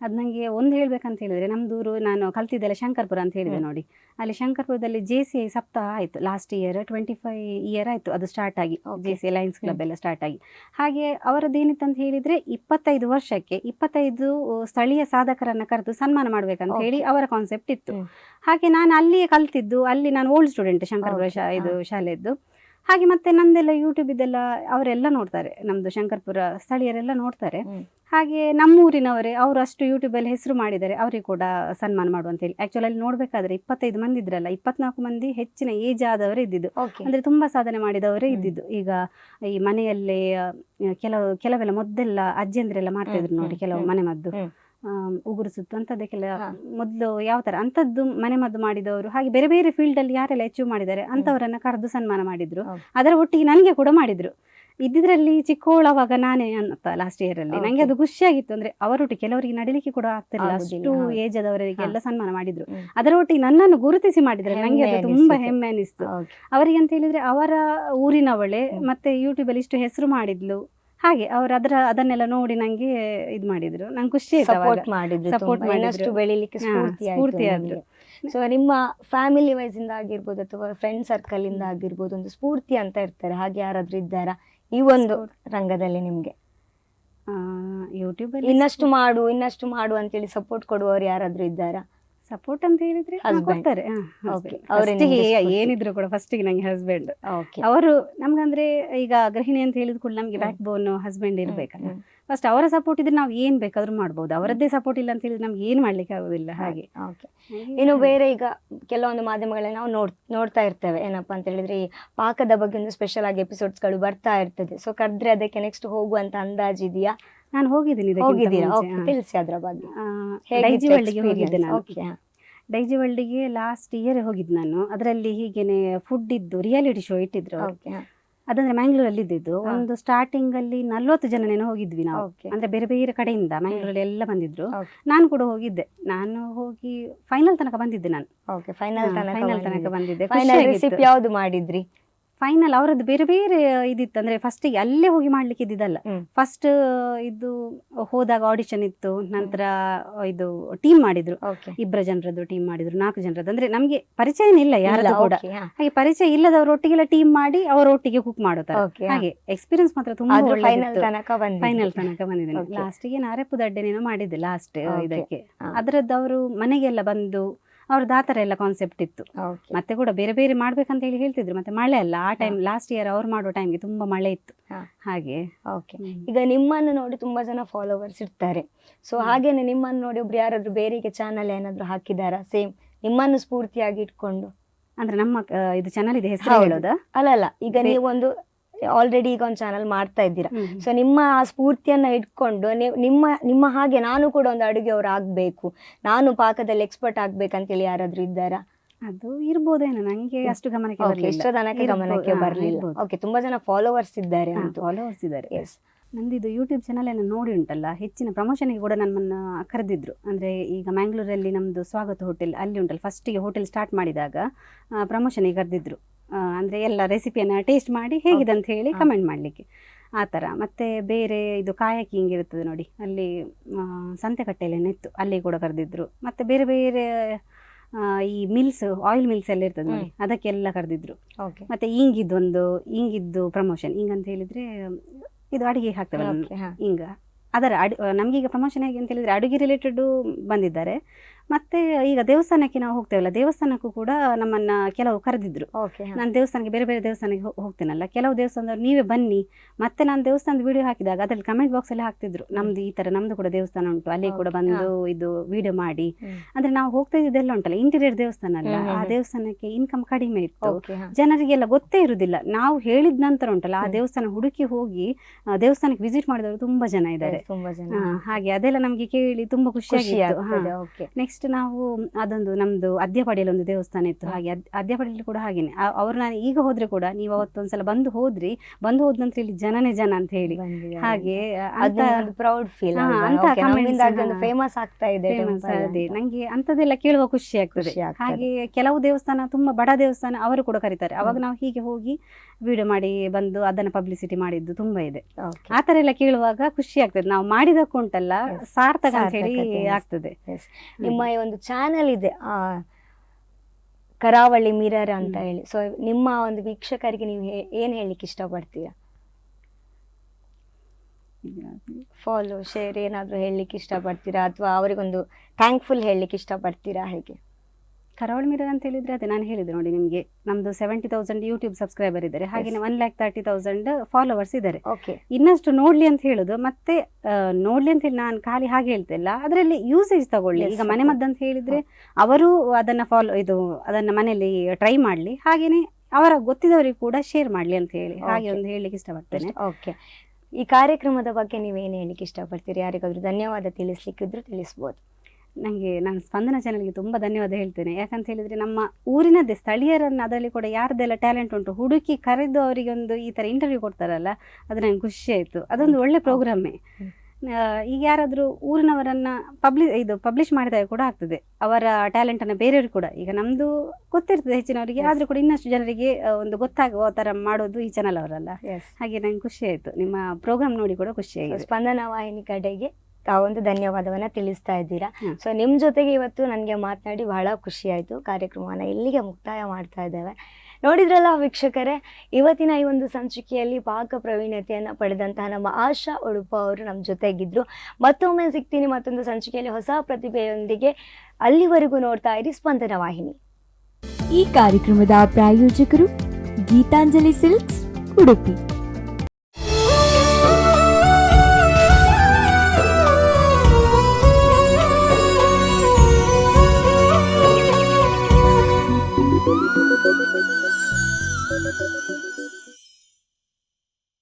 ಅದು ನನಗೆ ಒಂದು ಹೇಳ್ಬೇಕಂತ ಹೇಳಿದ್ರೆ ನಮ್ದೂರು ನಾನು ಕಲ್ತಿದ್ದೆಲ್ಲ ಶಂಕರ್ಪುರ ಅಂತ ಹೇಳಿದೆ ನೋಡಿ. ಅಲ್ಲಿ ಶಂಕರ್ಪುರದಲ್ಲಿ ಜೆ ಸಿ ಐ ಸಪ್ತಾಹ ಆಯಿತು last year twenty five year ಆಯಿತು ಅದು ಸ್ಟಾರ್ಟ್ ಆಗಿ. ಜೆ ಸಿ ಲಯನ್ಸ್ ಕ್ಲಬ್ ಎಲ್ಲ ಸ್ಟಾರ್ಟ್ ಆಗಿ. ಹಾಗೆ ಅವರದ್ದು ಏನಿತ್ತು ಅಂತ ಹೇಳಿದ್ರೆ ಇಪ್ಪತ್ತೈದು ವರ್ಷಕ್ಕೆ ಇಪ್ಪತ್ತೈದು ಸ್ಥಳೀಯ ಸಾಧಕರನ್ನ ಕರೆದು ಸನ್ಮಾನ ಮಾಡ್ಬೇಕಂತ ಹೇಳಿ ಅವರ ಕಾನ್ಸೆಪ್ಟ್ ಇತ್ತು. ಹಾಗೆ ನಾನು ಅಲ್ಲಿಯೇ ಕಲ್ತಿದ್ದು ಅಲ್ಲಿ ನಾನು ಓಲ್ಡ್ ಸ್ಟೂಡೆಂಟ್ ಶಂಕರ್ಪುರ. ಶಾ ಇದು. ಶಾಲೆದ್ದು ಹಾಗೆ ಮತ್ತೆ ನಂದೆಲ್ಲ ಯೂಟ್ಯೂಬ್ ಇದೆಲ್ಲ ಅವರೆಲ್ಲ ನೋಡ್ತಾರೆ. ನಮ್ದು ಶಂಕರ್ಪುರ ಸ್ಥಳೀಯರೆಲ್ಲ ನೋಡ್ತಾರೆ. ಹಾಗೆ ನಮ್ಮೂರಿನವರೇ ಅವರು ಅಷ್ಟು ಯೂಟ್ಯೂಬಲ್ಲಿ ಹೆಸರು ಮಾಡಿದ್ದಾರೆ ಅವರಿಗೆ ಕೂಡ ಸನ್ಮಾನ ಮಾಡುವಂತ ಹೇಳಿ. ಆಕ್ಚುಲಿ ಅಲ್ಲಿ ನೋಡ್ಬೇಕಾದ್ರೆ ಇಪ್ಪತ್ತೈದು ಮಂದಿ ಇದ್ರಲ್ಲ ಇಪ್ಪತ್ನಾಲ್ಕು ಮಂದಿ ಹೆಚ್ಚಿನ ಏಜ್ ಆದವರೇ ಇದ್ದಿದ್ದು. ಅಂದ್ರೆ ತುಂಬಾ ಸಾಧನೆ ಮಾಡಿದವರೇ ಇದ್ದಿದ್ದು. ಈಗ ಈ ಮನೆಯಲ್ಲೇ ಕೆಲವು ಕೆಲವೆಲ್ಲ ಮೊದಲೆಲ್ಲ ಅಜ್ಜಿಯಂದ್ರೆಲ್ಲ ಮಾಡ್ತಾ ಇದ್ರು ನೋಡಿ ಕೆಲವು. ಮನೆ ಮದ್ದು. ಹ್ಮ್. ಆಮ್, ಉಗುರು ಸುತ್ತು ಅಂತದಕ್ಕೆಲ್ಲ ಹಾ. ಮೊದಲು ಯಾವ ತರ ಅಂತದ್ದು ಮನೆ ಮದ್ದು ಮಾಡಿದವರು ಹಾಗೆ ಬೇರೆ ಬೇರೆ ಫೀಲ್ಡ್ ಅಲ್ಲಿ ಯಾರೆಲ್ಲ ಅಚೀವ್ ಮಾಡಿದ್ದಾರೆ ಅಂತವರನ್ನ ಕರೆದು ಸನ್ಮಾನ ಮಾಡಿದ್ರು. ಅದರ ಒಟ್ಟಿಗೆ ನನಗೆ ಕೂಡ ಮಾಡಿದ್ರು. ಇದ್ದಿದ್ರಲ್ಲಿ ಚಿಕ್ಕವಳವಾಗ ನಾನೇ ಅಂತ ಲಾಸ್ಟ್ ಇಯರ್ ಅಲ್ಲಿ. ನಂಗೆ. ಅದು ಖುಷಿಯಾಗಿತ್ತು ಅಂದ್ರೆ ಅವರೊಟ್ಟಿಗೆ ಕೆಲವರಿಗೆ ನಡಿಲಿಕ್ಕೆ ಕೂಡ ಆಗ್ತಿರಲಿಲ್ಲ. ಅಷ್ಟು ಏಜ್ ಆದವರಿಗೆ ಎಲ್ಲ ಸನ್ಮಾನ ಮಾಡಿದ್ರು. ಅದರ ಒಟ್ಟಿಗೆ ನನ್ನನ್ನು ಗುರುತಿಸಿ ಮಾಡಿದ್ರೆ. ನಂಗೆ ಅದು ತುಂಬಾ. ಹೆಮ್ಮೆ ಅನಿಸ್ತು. ಅವರಿಗೆ ಅಂತ ಹೇಳಿದ್ರೆ ಅವರ ಊರಿನವಳೆ ಮತ್ತೆ ಯೂಟ್ಯೂಬ್ ಅಲ್ಲಿ ಇಷ್ಟು ಹೆಸರು ಮಾಡಿದ್ಲು. ಹಾಗೆ ಅವ್ರು ಅದರ ಅದನ್ನೆಲ್ಲ ನೋಡಿ ನಂಗೆ ಇದ್ ಮಾಡಿದ್ರು. ನಂಗೆ ಖುಷಿ ಆಯ್ತು ಅವಾಗ. ಸಪೋರ್ಟ್ ಮಾಡಿದ್ರು Support ತುಂಬಾ. ಇನ್ನಷ್ಟು ಬೆಳಿಲಿಕ್ಕೆ ಹಾ, ಸ್ಫೂರ್ತಿ ಸ್ಫೂರ್ತಿ ಆದ್ರು. ಸೊ ನಿಮ್ಮ ಫ್ಯಾಮಿಲಿ ವೈಸ್ ಇಂದ ಆಗಿರ್ಬೋದು ಅಥವಾ ಫ್ರೆಂಡ್ ಸರ್ಕಲ್ ಇಂದ ಆಗಿರ್ಬೋದು ಒಂದು ಸ್ಫೂರ್ತಿ ಅಂತ ಇರ್ತಾರೆ. ಹಾಗೆ ಯಾರಾದ್ರೂ ಇದ್ದಾರಾ? ಈ ಒಂದು ರಂಗದಲ್ಲಿ ನಿಮ್ಗೆ. ಆ, ಅಲ್ಲಿ ಇನ್ನಷ್ಟು ಮಾಡು ಇನ್ನಷ್ಟು ಮಾಡು ಅಂತೇಳಿ ಸಪೋರ್ಟ್ ಕೊಡುವವರು ಯಾರಾದ್ರೂ ಇದ್ದಾರಾ? ಸಪೋರ್ಟ್ ಅಂತ ಹೇಳಿದ್ರೆ. ಕೊಡ್ತಾರೆ. ಏನಿದ್ರು ಕೂಡ ಫಸ್ಟಿಗೆ ನಂಗೆ ಹಸ್ಬೆಂಡ್ ಅವರು ನಮ್ಗಂದ್ರೆ ಈಗ ಗೃಹಿಣಿ ಅಂತ ಹೇಳಿದ ಕೂಡ ನಮ್ಗೆ ಬ್ಯಾಕ್ ಬೋನ್ ಹಸ್ಬೆಂಡ್ ಇರ್ಬೇಕಲ್ಲ. ಫಸ್ಟ್ ಅವರ ಸಪೋರ್ಟ್ ಇದ್ರೆ ನಾವು ಏನ್ ಬೇಕಾದ್ರೂ ಮಾಡ್ಬೋದು. ಅವರದ್ದೇ ಸಪೋರ್ಟ್ ಇಲ್ಲ ಅಂತ ಹೇಳಿದ್ರೆ ನಮ್ಗೆ ಏನ್ ಮಾಡ್ಲಿಕ್ಕೆ ಆಗುದಿಲ್ಲ ಹಾಗೆ ಇನ್ನು ಬೇರೆ ಈಗ ಕೆಲವೊಂದು ಮಾಧ್ಯಮಗಳಲ್ಲಿ ನಾವು ನೋಡ್ ನೋಡ್ತಾ ಇರ್ತೇವೆ. ಏನಪ್ಪಾ ಅಂತ ಹೇಳಿದ್ರೆ ಈ ಪಾಕದ ಬಗ್ಗೆ ಒಂದು ಸ್ಪೆಷಲ್ ಆಗಿ ಎಪಿಸೋಡ್ಸ್ಗಳು ಬರ್ತಾ ಇರ್ತದೆ. ಸೊ ಕರೆದ್ರೆ ಅದಕ್ಕೆ ನೆಕ್ಸ್ಟ್ ಹೋಗುವಂತ ಅಂದಾಜ್ ಇದೆಯಾ? ನಾನು ಹೋಗಿದ್ದೀನಿ ಹೋಗಿದ್ದೀರಾ? ಓಕೆ. ತಿಳಿಸಿ ಅದ್ರ ಬಗ್ಗೆ. ಡೈಜಿ ವರ್ಲ್ಡ್ಗೆ ಹೋಗಿದ್ದೆ ನಾನು. Okay, ಹಾ. ಡೈಜಿ ವರ್ಲ್ಡ್ಗೆ ಲಾಸ್ಟ್ ಇಯರ್ ಹೋಗಿದ್ದು ನಾನು. ಅದರಲ್ಲಿ ಹೀಗೇನೆ ಫುಡ್ ಇದ್ದು ರಿಯಾಲಿಟಿ ಶೋ ಇಟ್ಟಿದ್ರು. ಅದಂದ್ರೆ ಮ್ಯಾಂಗ್ಳೂರಲ್ಲಿ ಇದ್ದಿದ್ದು ಒಂದು ಸ್ಟಾರ್ಟಿಂಗ್ ಅಲ್ಲಿ ನಲ್ವತ್ತು ಜನನೇನೋ ಹೋಗಿದ್ವಿ ನಾವು. ಅಂದ್ರೆ ಬೇರೆ ಬೇರೆ ಕಡೆಯಿಂದ ಮ್ಯಾಂಗ್ಳೂರಲ್ಲಿ ಎಲ್ಲ ಬಂದಿದ್ರು. ನಾನು ಕೂಡ ಹೋಗಿದ್ದೆ. ನಾನು ಹೋಗಿ ಫೈನಲ್ ತನಕ ಬಂದಿದ್ದೆ ನಾನು. ಫೈನಲ್ ತನಕ ಬಂದಿದ್ದೆ. ಯಾವ್ದು ಮಾಡಿದ್ರಿ? ಫೈನಲ್ ಅವರದ್ದು ಬೇರೆ ಬೇರೆ ಇದಿತ್ತು. ಅಂದ್ರೆ ಫಸ್ಟಿಗೆ ಅಲ್ಲೇ ಹೋಗಿ ಮಾಡ್ಲಿಕ್ಕೆ ಇದ್ದಿದ್ದಲ್ಲ. ಫಸ್ಟ್ ಇದು ಹೋದಾಗ ಆಡಿಷನ್ ಇತ್ತು. ನಂತರ ಇದು ಟೀಮ್ ಮಾಡಿದ್ರು. ಇಬ್ಬರ ಜನರದ್ದು ಟೀಮ್ ಮಾಡಿದ್ರು. ನಾಲ್ಕು ಜನರದ್ದು. ಅಂದ್ರೆ ನಮ್ಗೆ ಪರಿಚಯನೇ ಇಲ್ಲ ಯಾರು ಕೂಡ. ಹಾಗೆ ಪರಿಚಯ ಇಲ್ಲದವರೊಟ್ಟಿಗೆಲ್ಲ ಟೀಮ್ ಮಾಡಿ ಅವರ ಒಟ್ಟಿಗೆ ಕುಕ್ ಮಾಡುತ್ತಾರೆ ಹಾಗೆ ಎಕ್ಸ್ಪೀರಿಯನ್ಸ್ ಮಾತ್ರ ತುಂಬಾ ಫೈನಲ್ ತನಕ ಬಂದಿದ್ದೇನೆ. ಲಾಸ್ಟಿಗೆ ನಾರೆಪ್ಪು ದಡ್ಡೆನೇನೋ ಮಾಡಿದ್ದೆ ಲಾಸ್ಟ್. ಇದಕ್ಕೆ. ಅದರದ್ದು ಅವರು ಮನೆಗೆಲ್ಲ ಬಂದು ಅವ್ರದ್ದು ಆ ಥರ ಎಲ್ಲ ಕಾನ್ಸೆಪ್ಟ್ ಇತ್ತು. ಮತ್ತೆ ಕೂಡ ಬೇರೆ ಬೇರೆ ಮಾಡ್ಬೇಕಂತ ಹೇಳಿ ಹೇಳ್ತಿದ್ರು. ಮತ್ತೆ ಮಳೆ ಅಲ್ಲ ಆ ಟೈಮ್ ಲಾಸ್ಟ್ ಇಯರ್ ಅವ್ರು ಮಾಡೋ ಟೈಮ್ಗೆ ತುಂಬಾ ಮಳೆ ಇತ್ತು. ಹಾಗೆ. ಓಕೆ ಈಗ ನಿಮ್ಮನ್ನು ನೋಡಿ ತುಂಬಾ ಜನ ಫಾಲೋವರ್ಸ್ ಇರ್ತಾರೆ. ಸೊ. ಹಾಗೇನೆ ನಿಮ್ಮನ್ನು ನೋಡಿ ಒಬ್ರು ಯಾರಾದ್ರೂ ಬೇರೆಗೆ ಚಾನಲ್ ಏನಾದ್ರೂ ಹಾಕಿದಾರಾ? ಸೇಮ್ ನಿಮ್ಮನ್ನು ಸ್ಫೂರ್ತಿಯಾಗಿ ಇಟ್ಕೊಂಡು. ಅಂದ್ರೆ ನಮ್ಮ ಇದು ಚಾನಲ್ ಇದೆ ಹೆಸರು ಹೇಳೋದು? ಅಲ್ಲ ಅಲ್ಲ ಈಗ ನೀವೊಂದು ಆಲ್ರೆಡಿ ಈಗ ಒಂದು ಚಾನಲ್ ಮಾಡ್ತಾ ಇದ್ದೀರಾ. ಸೊ ನಿಮ್ಮ ಆ ಸ್ಫೂರ್ತಿಯನ್ನ ಇಟ್ಕೊಂಡು ನೀವು ನಿಮ್ಮ ನಿಮ್ಮ ಹಾಗೆ ನಾನು ಕೂಡ ಒಂದು ಅಡುಗೆಯವರು ಆಗಬೇಕು. ನಾನು ಪಾಕದಲ್ಲಿ ಎಕ್ಸ್ಪರ್ಟ್ ಆಗ್ಬೇಕಂತೇಳಿ ಯಾರಾದ್ರೂ ಇದ್ದಾರಾ? ಅದು ಇರ್ಬೋದೇನೋ ನಂಗೆ ಅಷ್ಟು ಗಮನಕ್ಕೆ ಬರಲಿಲ್ಲ. ಎಷ್ಟೋ ತನಕ ಗಮನಕ್ಕೆ ಬರಲಿಲ್ಲ. ಓಕೆ ತುಂಬಾ ಜನ ಫಾಲೋವರ್ಸ್ ಇದ್ದಾರೆ ಅಂತ. ಫಾಲೋವರ್ಸ್ ಇದ್ದಾರೆ. ಎಸ್ ನಂದಿದು ಯೂಟ್ಯೂಬ್ ಚಾನಲ್ ಏನು ನೋಡಿ ಉಂಟಲ್ಲ ಹೆಚ್ಚಿನ ಪ್ರಮೋಷನ್ಗೆ ಕೂಡ ನಮ್ಮನ್ನು ಕರೆದಿದ್ರು. ಅಂದ್ರೆ ಈಗ ಮ್ಯಾಂಗ್ಳೂರಲ್ಲಿ ನಮ್ಮದು ಸ್ವಾಗತ ಹೋಟೆಲ್ ಅಲ್ಲಿ ಉಂಟಲ್ಲ ಫಸ್ಟಿಗೆ ಹೋಟೆಲ್ ಸ್ಟಾರ್ಟ್ ಮಾಡಿದಾಗ ಪ್ರಮೋಷನಿಗೆ ಕರೆದಿದ್ರು. ಅಂದ್ರೆ ಎಲ್ಲ ರೆಸಿಪಿಯನ್ನು ಟೇಸ್ಟ್ ಮಾಡಿ ಹೇಗಿದೆ ಅಂತ ಹೇಳಿ ಕಮೆಂಟ್ ಮಾಡಲಿಕ್ಕೆ. ಆ ಥರ ಮತ್ತೆ ಬೇರೆ ಇದು ಕಾಯಕಿಂಗ್ ಇರ್ತದೆ ನೋಡಿ. ಅಲ್ಲಿ ಸಂತೆಕಟ್ಟೆಯಲ್ಲೇನೋ ಇತ್ತು. ಅಲ್ಲಿ ಕೂಡ ಕರೆದಿದ್ರು. ಮತ್ತೆ ಬೇರೆ ಬೇರೆ ಈ ಮಿಲ್ಸ್ ಆಯಿಲ್ ಮಿಲ್ಸ್ ಎಲ್ಲ ಇರ್ತದೆ ನೋಡಿ. ಅದಕ್ಕೆಲ್ಲ ಕರೆದಿದ್ರು. ಓಕೆ. ಮತ್ತೆ ಇಂಗಿದ್ದೊಂದು ಇಂಗಿದ್ದು ಪ್ರಮೋಷನ್ ಇಂಗ್ ಅಂತ ಹೇಳಿದ್ರೆ ಇದು ಅಡುಗೆ ಹಾಕ್ತೇವಲ್ಲ ಹಿಂಗೆ. ಅದರ ಅಡು ನಮಗೀಗ ಪ್ರಮೋಷನ್ ಹೇಗೆ ಅಂತ ಹೇಳಿದ್ರೆ ಅಡುಗೆ ರಿಲೇಟೆಡ್ ಬಂದಿದ್ದಾರೆ. ಮತ್ತೆ ಈಗ ದೇವಸ್ಥಾನಕ್ಕೆ ನಾವು ಹೋಗ್ತೇವಲ್ಲ ದೇವಸ್ಥಾನಕ್ಕೂ ಕೂಡ ನಮ್ಮನ್ನ ಕೆಲವು ಕರೆದಿದ್ರು. ನಾನು ದೇವಸ್ಥಾನಕ್ಕೆ ಬೇರೆ ಬೇರೆ ದೇವಸ್ಥಾನಕ್ಕೆ ಹೋಗ್ತೇನಲ್ಲ ಕೆಲವು ದೇವಸ್ಥಾನದವ್ರು ನೀವೇ ಬನ್ನಿ ಮತ್ತೆ ನಾನು ದೇವಸ್ಥಾನದ ವಿಡಿಯೋ ಹಾಕಿದಾಗ ಅದ್ರಲ್ಲಿ ಕಮೆಂಟ್ ಬಾಕ್ಸ್ ಅಲ್ಲಿ ಹಾಕ್ತಿದ್ರು ನಮ್ದು ಈ ತರ ನಮ್ದು ಕೂಡ ದೇವಸ್ಥಾನ ಉಂಟು ಅಲ್ಲಿ ಕೂಡ ಬಂದು ಇದು ವಿಡಿಯೋ ಮಾಡಿ. ಅಂದ್ರೆ ನಾವು ಹೋಗ್ತಾ ಇದ್ದೆಲ್ಲ ಉಂಟಲ್ಲ ಇಂಟೀರಿಯರ್ ದೇವಸ್ಥಾನ ಅಲ್ಲ ಆ ದೇವಸ್ಥಾನಕ್ಕೆ ಇನ್ಕಮ್ ಕಡಿಮೆ ಇತ್ತು. ಜನರಿಗೆಲ್ಲ ಗೊತ್ತೇ ಇರುದಿಲ್ಲ. ನಾವು ಹೇಳಿದ ನಂತರ ಉಂಟಲ್ಲ ಆ ದೇವಸ್ಥಾನ ಹುಡುಕಿ ಹೋಗಿ ದೇವಸ್ಥಾನಕ್ಕೆ ವಿಸಿಟ್ ಮಾಡಿದವರು ತುಂಬಾ ಜನ ಇದ್ದಾರೆ. ಹಾಗೆ ಅದೆಲ್ಲ ನಮ್ಗೆ ಕೇಳಿ ತುಂಬಾ ಖುಷಿ ಖುಷಿಯಾಗಿತ್ತು ಓಕೆ ನೆಕ್ಸ್ಟ್ ನಾವು ಅದೊಂದು ನಮ್ದು ಅದ್ಯಪಾಡಿಯಲ್ಲಿ ಒಂದು ದೇವಸ್ಥಾನ ಇತ್ತು. ಹಾಗೆ ಅದ್- ಅದ್ಯಪಾಡಿಯಲ್ಲಿ ಕೂಡ ಹಾಗೇನೆ. ಅವ್ರು ನಾನು ಈಗ ಹೋದ್ರೆ ಕೂಡ ನೀವು ಅವತ್ತೊಂದ್ಸಲ ಬಂದು ಹೋದ್ರಿ. ಬಂದು ಹೋದ ನಂತರ ಇಲ್ಲಿ ಜನನೇ ಜನ ಅಂತ ಹೇಳಿ. ಹಾಗೆ ಪ್ರೌಡ್ ಫೀಲ್. ಫೇಮಸ್ ಆಗ್ತಾ ಇದೆ ಅದೇ. ನಂಗೆ ಅಂತದೆಲ್ಲ ಕೇಳುವ ಖುಷಿ ಆಗ್ತದೆ. ಹಾಗೆ ಕೆಲವು ದೇವಸ್ಥಾನ ತುಂಬಾ ಬಡ ದೇವಸ್ಥಾನ ಅವರು ಕೂಡ ಕರೀತಾರೆ. ಅವಾಗ ನಾವು ಹೀಗೆ ಹೋಗಿ ವಿಡಿಯೋ ಮಾಡಿ ಬಂದು ಅದನ್ನ ಪಬ್ಲಿಸಿಟಿ ಮಾಡಿದ್ದು ತುಂಬಾ ಇದೆ. ಆ ತರ ಎಲ್ಲ ಕೇಳುವಾಗ ಖುಷಿ ಆಗ್ತದೆ. ನಾವು ಮಾಡಿದಕ್ಕೂ ಉಂಟಲ್ಲ ಸಾರ್ಥಕ ಅಂತ ಹೇಳಿ ಆಗ್ತದೆ. ನಿಮ್ಮ ಈ ಒಂದು ಚಾನೆಲ್ ಇದೆ ಆ, ಕರಾವಳಿ ಮಿರರ್ ಅಂತ ಹೇಳಿ. ಸೊ ನಿಮ್ಮ ಒಂದು ವೀಕ್ಷಕರಿಗೆ ನೀವು ಏನ್ ಹೇಳಲಿಕ್ಕೆ ಇಷ್ಟಪಡ್ತೀರಾ? ಫಾಲೋ ಶೇರ್ ಏನಾದರೂ ಹೇಳಲಿಕ್ಕೆ ಇಷ್ಟಪಡ್ತೀರಾ? ಅಥವಾ ಅವರಿಗೊಂದು ಥ್ಯಾಂಕ್ಫುಲ್ ಹೇಳಲಿಕ್ಕೆ ಇಷ್ಟಪಡ್ತೀರಾ? ಹೇಗೆ? ಕರಾವಳಿ ಮಿರರ್ ಅಂತ ಹೇಳಿದ್ರೆ ಅದೇ ನಾನು ಹೇಳಿದೆ ನೋಡಿ ನಿಮಗೆ. ನಮ್ದು ಸೆವೆಂಟಿ ತೌಸಂಡ್ ಯೂಟ್ಯೂಬ್ ಸಬ್ಸ್ಕ್ರೈಬರ್ ಇದ್ದಾರೆ. ಹಾಗೆ one lakh thirty thousand followers ಇದ್ದಾರೆ. ಓಕೆ ಇನ್ನಷ್ಟು ನೋಡ್ಲಿ ಅಂತ ಹೇಳುದು ಮತ್ತೆ ನೋಡ್ಲಿ ಅಂತ ಹೇಳಿ ನಾನು ಖಾಲಿ ಹಾಗೆ ಹೇಳ್ತಿಲ್ಲ ಅದರಲ್ಲಿ ಯೂಸೇಜ್ ತಗೊಳ್ಳಿ. ಈಗ ಮನೆ ಮದ್ದು ಅಂತ ಹೇಳಿದ್ರೆ ಅವರು ಅದನ್ನ ಫಾಲೋ ಇದು ಅದನ್ನ ಮನೆಯಲ್ಲಿ ಟ್ರೈ ಮಾಡ್ಲಿ. ಹಾಗೇನೆ ಅವರ ಗೊತ್ತಿದವರಿಗೆ ಕೂಡ ಶೇರ್ ಮಾಡ್ಲಿ ಅಂತ ಹೇಳಿ. ಹಾಗೆ. ಒಂದು ಹೇಳಲಿಕ್ಕೆ ಇಷ್ಟಪಡ್ತೇನೆ. ಓಕೆ ಈ ಕಾರ್ಯಕ್ರಮದ ಬಗ್ಗೆ ನೀವು ಏನು ಹೇಳಲಿಕ್ಕೆ ಇಷ್ಟಪಡ್ತೀರಿ? ಯಾರಿಗಾದ್ರೂ ಧನ್ಯವಾದ ತಿಳಿಸ್ಲಿಕ್ಕಿದ್ರು ತಿಳಿಸ್ಬೋದು. ನನಗೆ ನಾನು ಸ್ಪಂದನ ಚಾನಲ್ಗೆ ತುಂಬ ಧನ್ಯವಾದ ಹೇಳ್ತೇನೆ. ಯಾಕಂತ ಹೇಳಿದರೆ ನಮ್ಮ ಊರಿನದ್ದೇ ಸ್ಥಳೀಯರನ್ನು ಅದರಲ್ಲಿ ಕೂಡ ಯಾರ್ದೆಲ್ಲ ಟ್ಯಾಲೆಂಟ್ ಉಂಟು ಹುಡುಕಿ ಕರೆದು ಅವರಿಗೆ ಒಂದು ಈ ಥರ ಇಂಟರ್ವ್ಯೂ ಕೊಡ್ತಾರಲ್ಲ ಅದು ನನಗೆ ಖುಷಿ ಆಯಿತು. ಅದೊಂದು ಒಳ್ಳೆ ಪ್ರೋಗ್ರಾಮೇ. ಈಗ ಯಾರಾದರೂ ಊರಿನವರನ್ನು ಪಬ್ಲಿ ಇದು ಪಬ್ಲಿಷ್ ಮಾಡಿದಾಗ ಕೂಡ ಆಗ್ತದೆ. ಅವರ ಟ್ಯಾಲೆಂಟನ್ನು ಬೇರೆಯವರು ಕೂಡ. ಈಗ ನಮ್ಮದು ಗೊತ್ತಿರ್ತದೆ ಹೆಚ್ಚಿನವರಿಗೆ. ಆದರೂ ಕೂಡ ಇನ್ನಷ್ಟು ಜನರಿಗೆ ಒಂದು ಗೊತ್ತಾಗುವ ಥರ ಮಾಡೋದು ಈ ಚಾನಲ್ ಅವರಲ್ಲ. ಹಾಗೆ ನಂಗೆ ಖುಷಿ ಆಯಿತು. ನಿಮ್ಮ ಪ್ರೋಗ್ರಾಮ್ ನೋಡಿ ಕೂಡ ಖುಷಿ ಆಯಿತು ಸ್ಪಂದನ ವಾಹಿನಿ ಕಡೆಗೆ ತಾವೊಂದು ಧನ್ಯವಾದವನ್ನ ತಿಳಿಸ್ತಾ ಇದ್ದೀರಾ. ಸೊ ನಿಮ್ಮ ಜೊತೆಗೆ ಇವತ್ತು ನನಗೆ ಮಾತನಾಡಿ ಬಹಳ ಖುಷಿ ಆಯಿತು. ಕಾರ್ಯಕ್ರಮವನ್ನು ಇಲ್ಲಿಗೆ ಮುಕ್ತಾಯ ಮಾಡ್ತಾ ಇದ್ದೇವೆ. ನೋಡಿದ್ರಲ್ಲ ವೀಕ್ಷಕರೇ ಇವತ್ತಿನ ಈ ಒಂದು ಸಂಚಿಕೆಯಲ್ಲಿ ಪಾಕ ಪ್ರವೀಣತೆಯನ್ನು ಪಡೆದಂತಹ ನಮ್ಮ ಆಶಾ ಉಡುಪ ಅವರು ನಮ್ಮ ಜೊತೆಗಿದ್ದರು ಮತ್ತೊಮ್ಮೆ ಸಿಗ್ತೀನಿ ಮತ್ತೊಂದು ಸಂಚಿಕೆಯಲ್ಲಿ ಹೊಸ ಪ್ರತಿಭೆಯೊಂದಿಗೆ ಅಲ್ಲಿವರೆಗೂ ನೋಡ್ತಾ ಇರಿ ಸ್ಪಂದನ ವಾಹಿನಿ. ಈ ಕಾರ್ಯಕ್ರಮದ ಪ್ರಾಯೋಜಕರು ಗೀತಾಂಜಲಿ ಸಿಲ್ಕ್ಸ್ ಉಡುಪಿ. মাযরানেন মাযরানেন মাযরানেন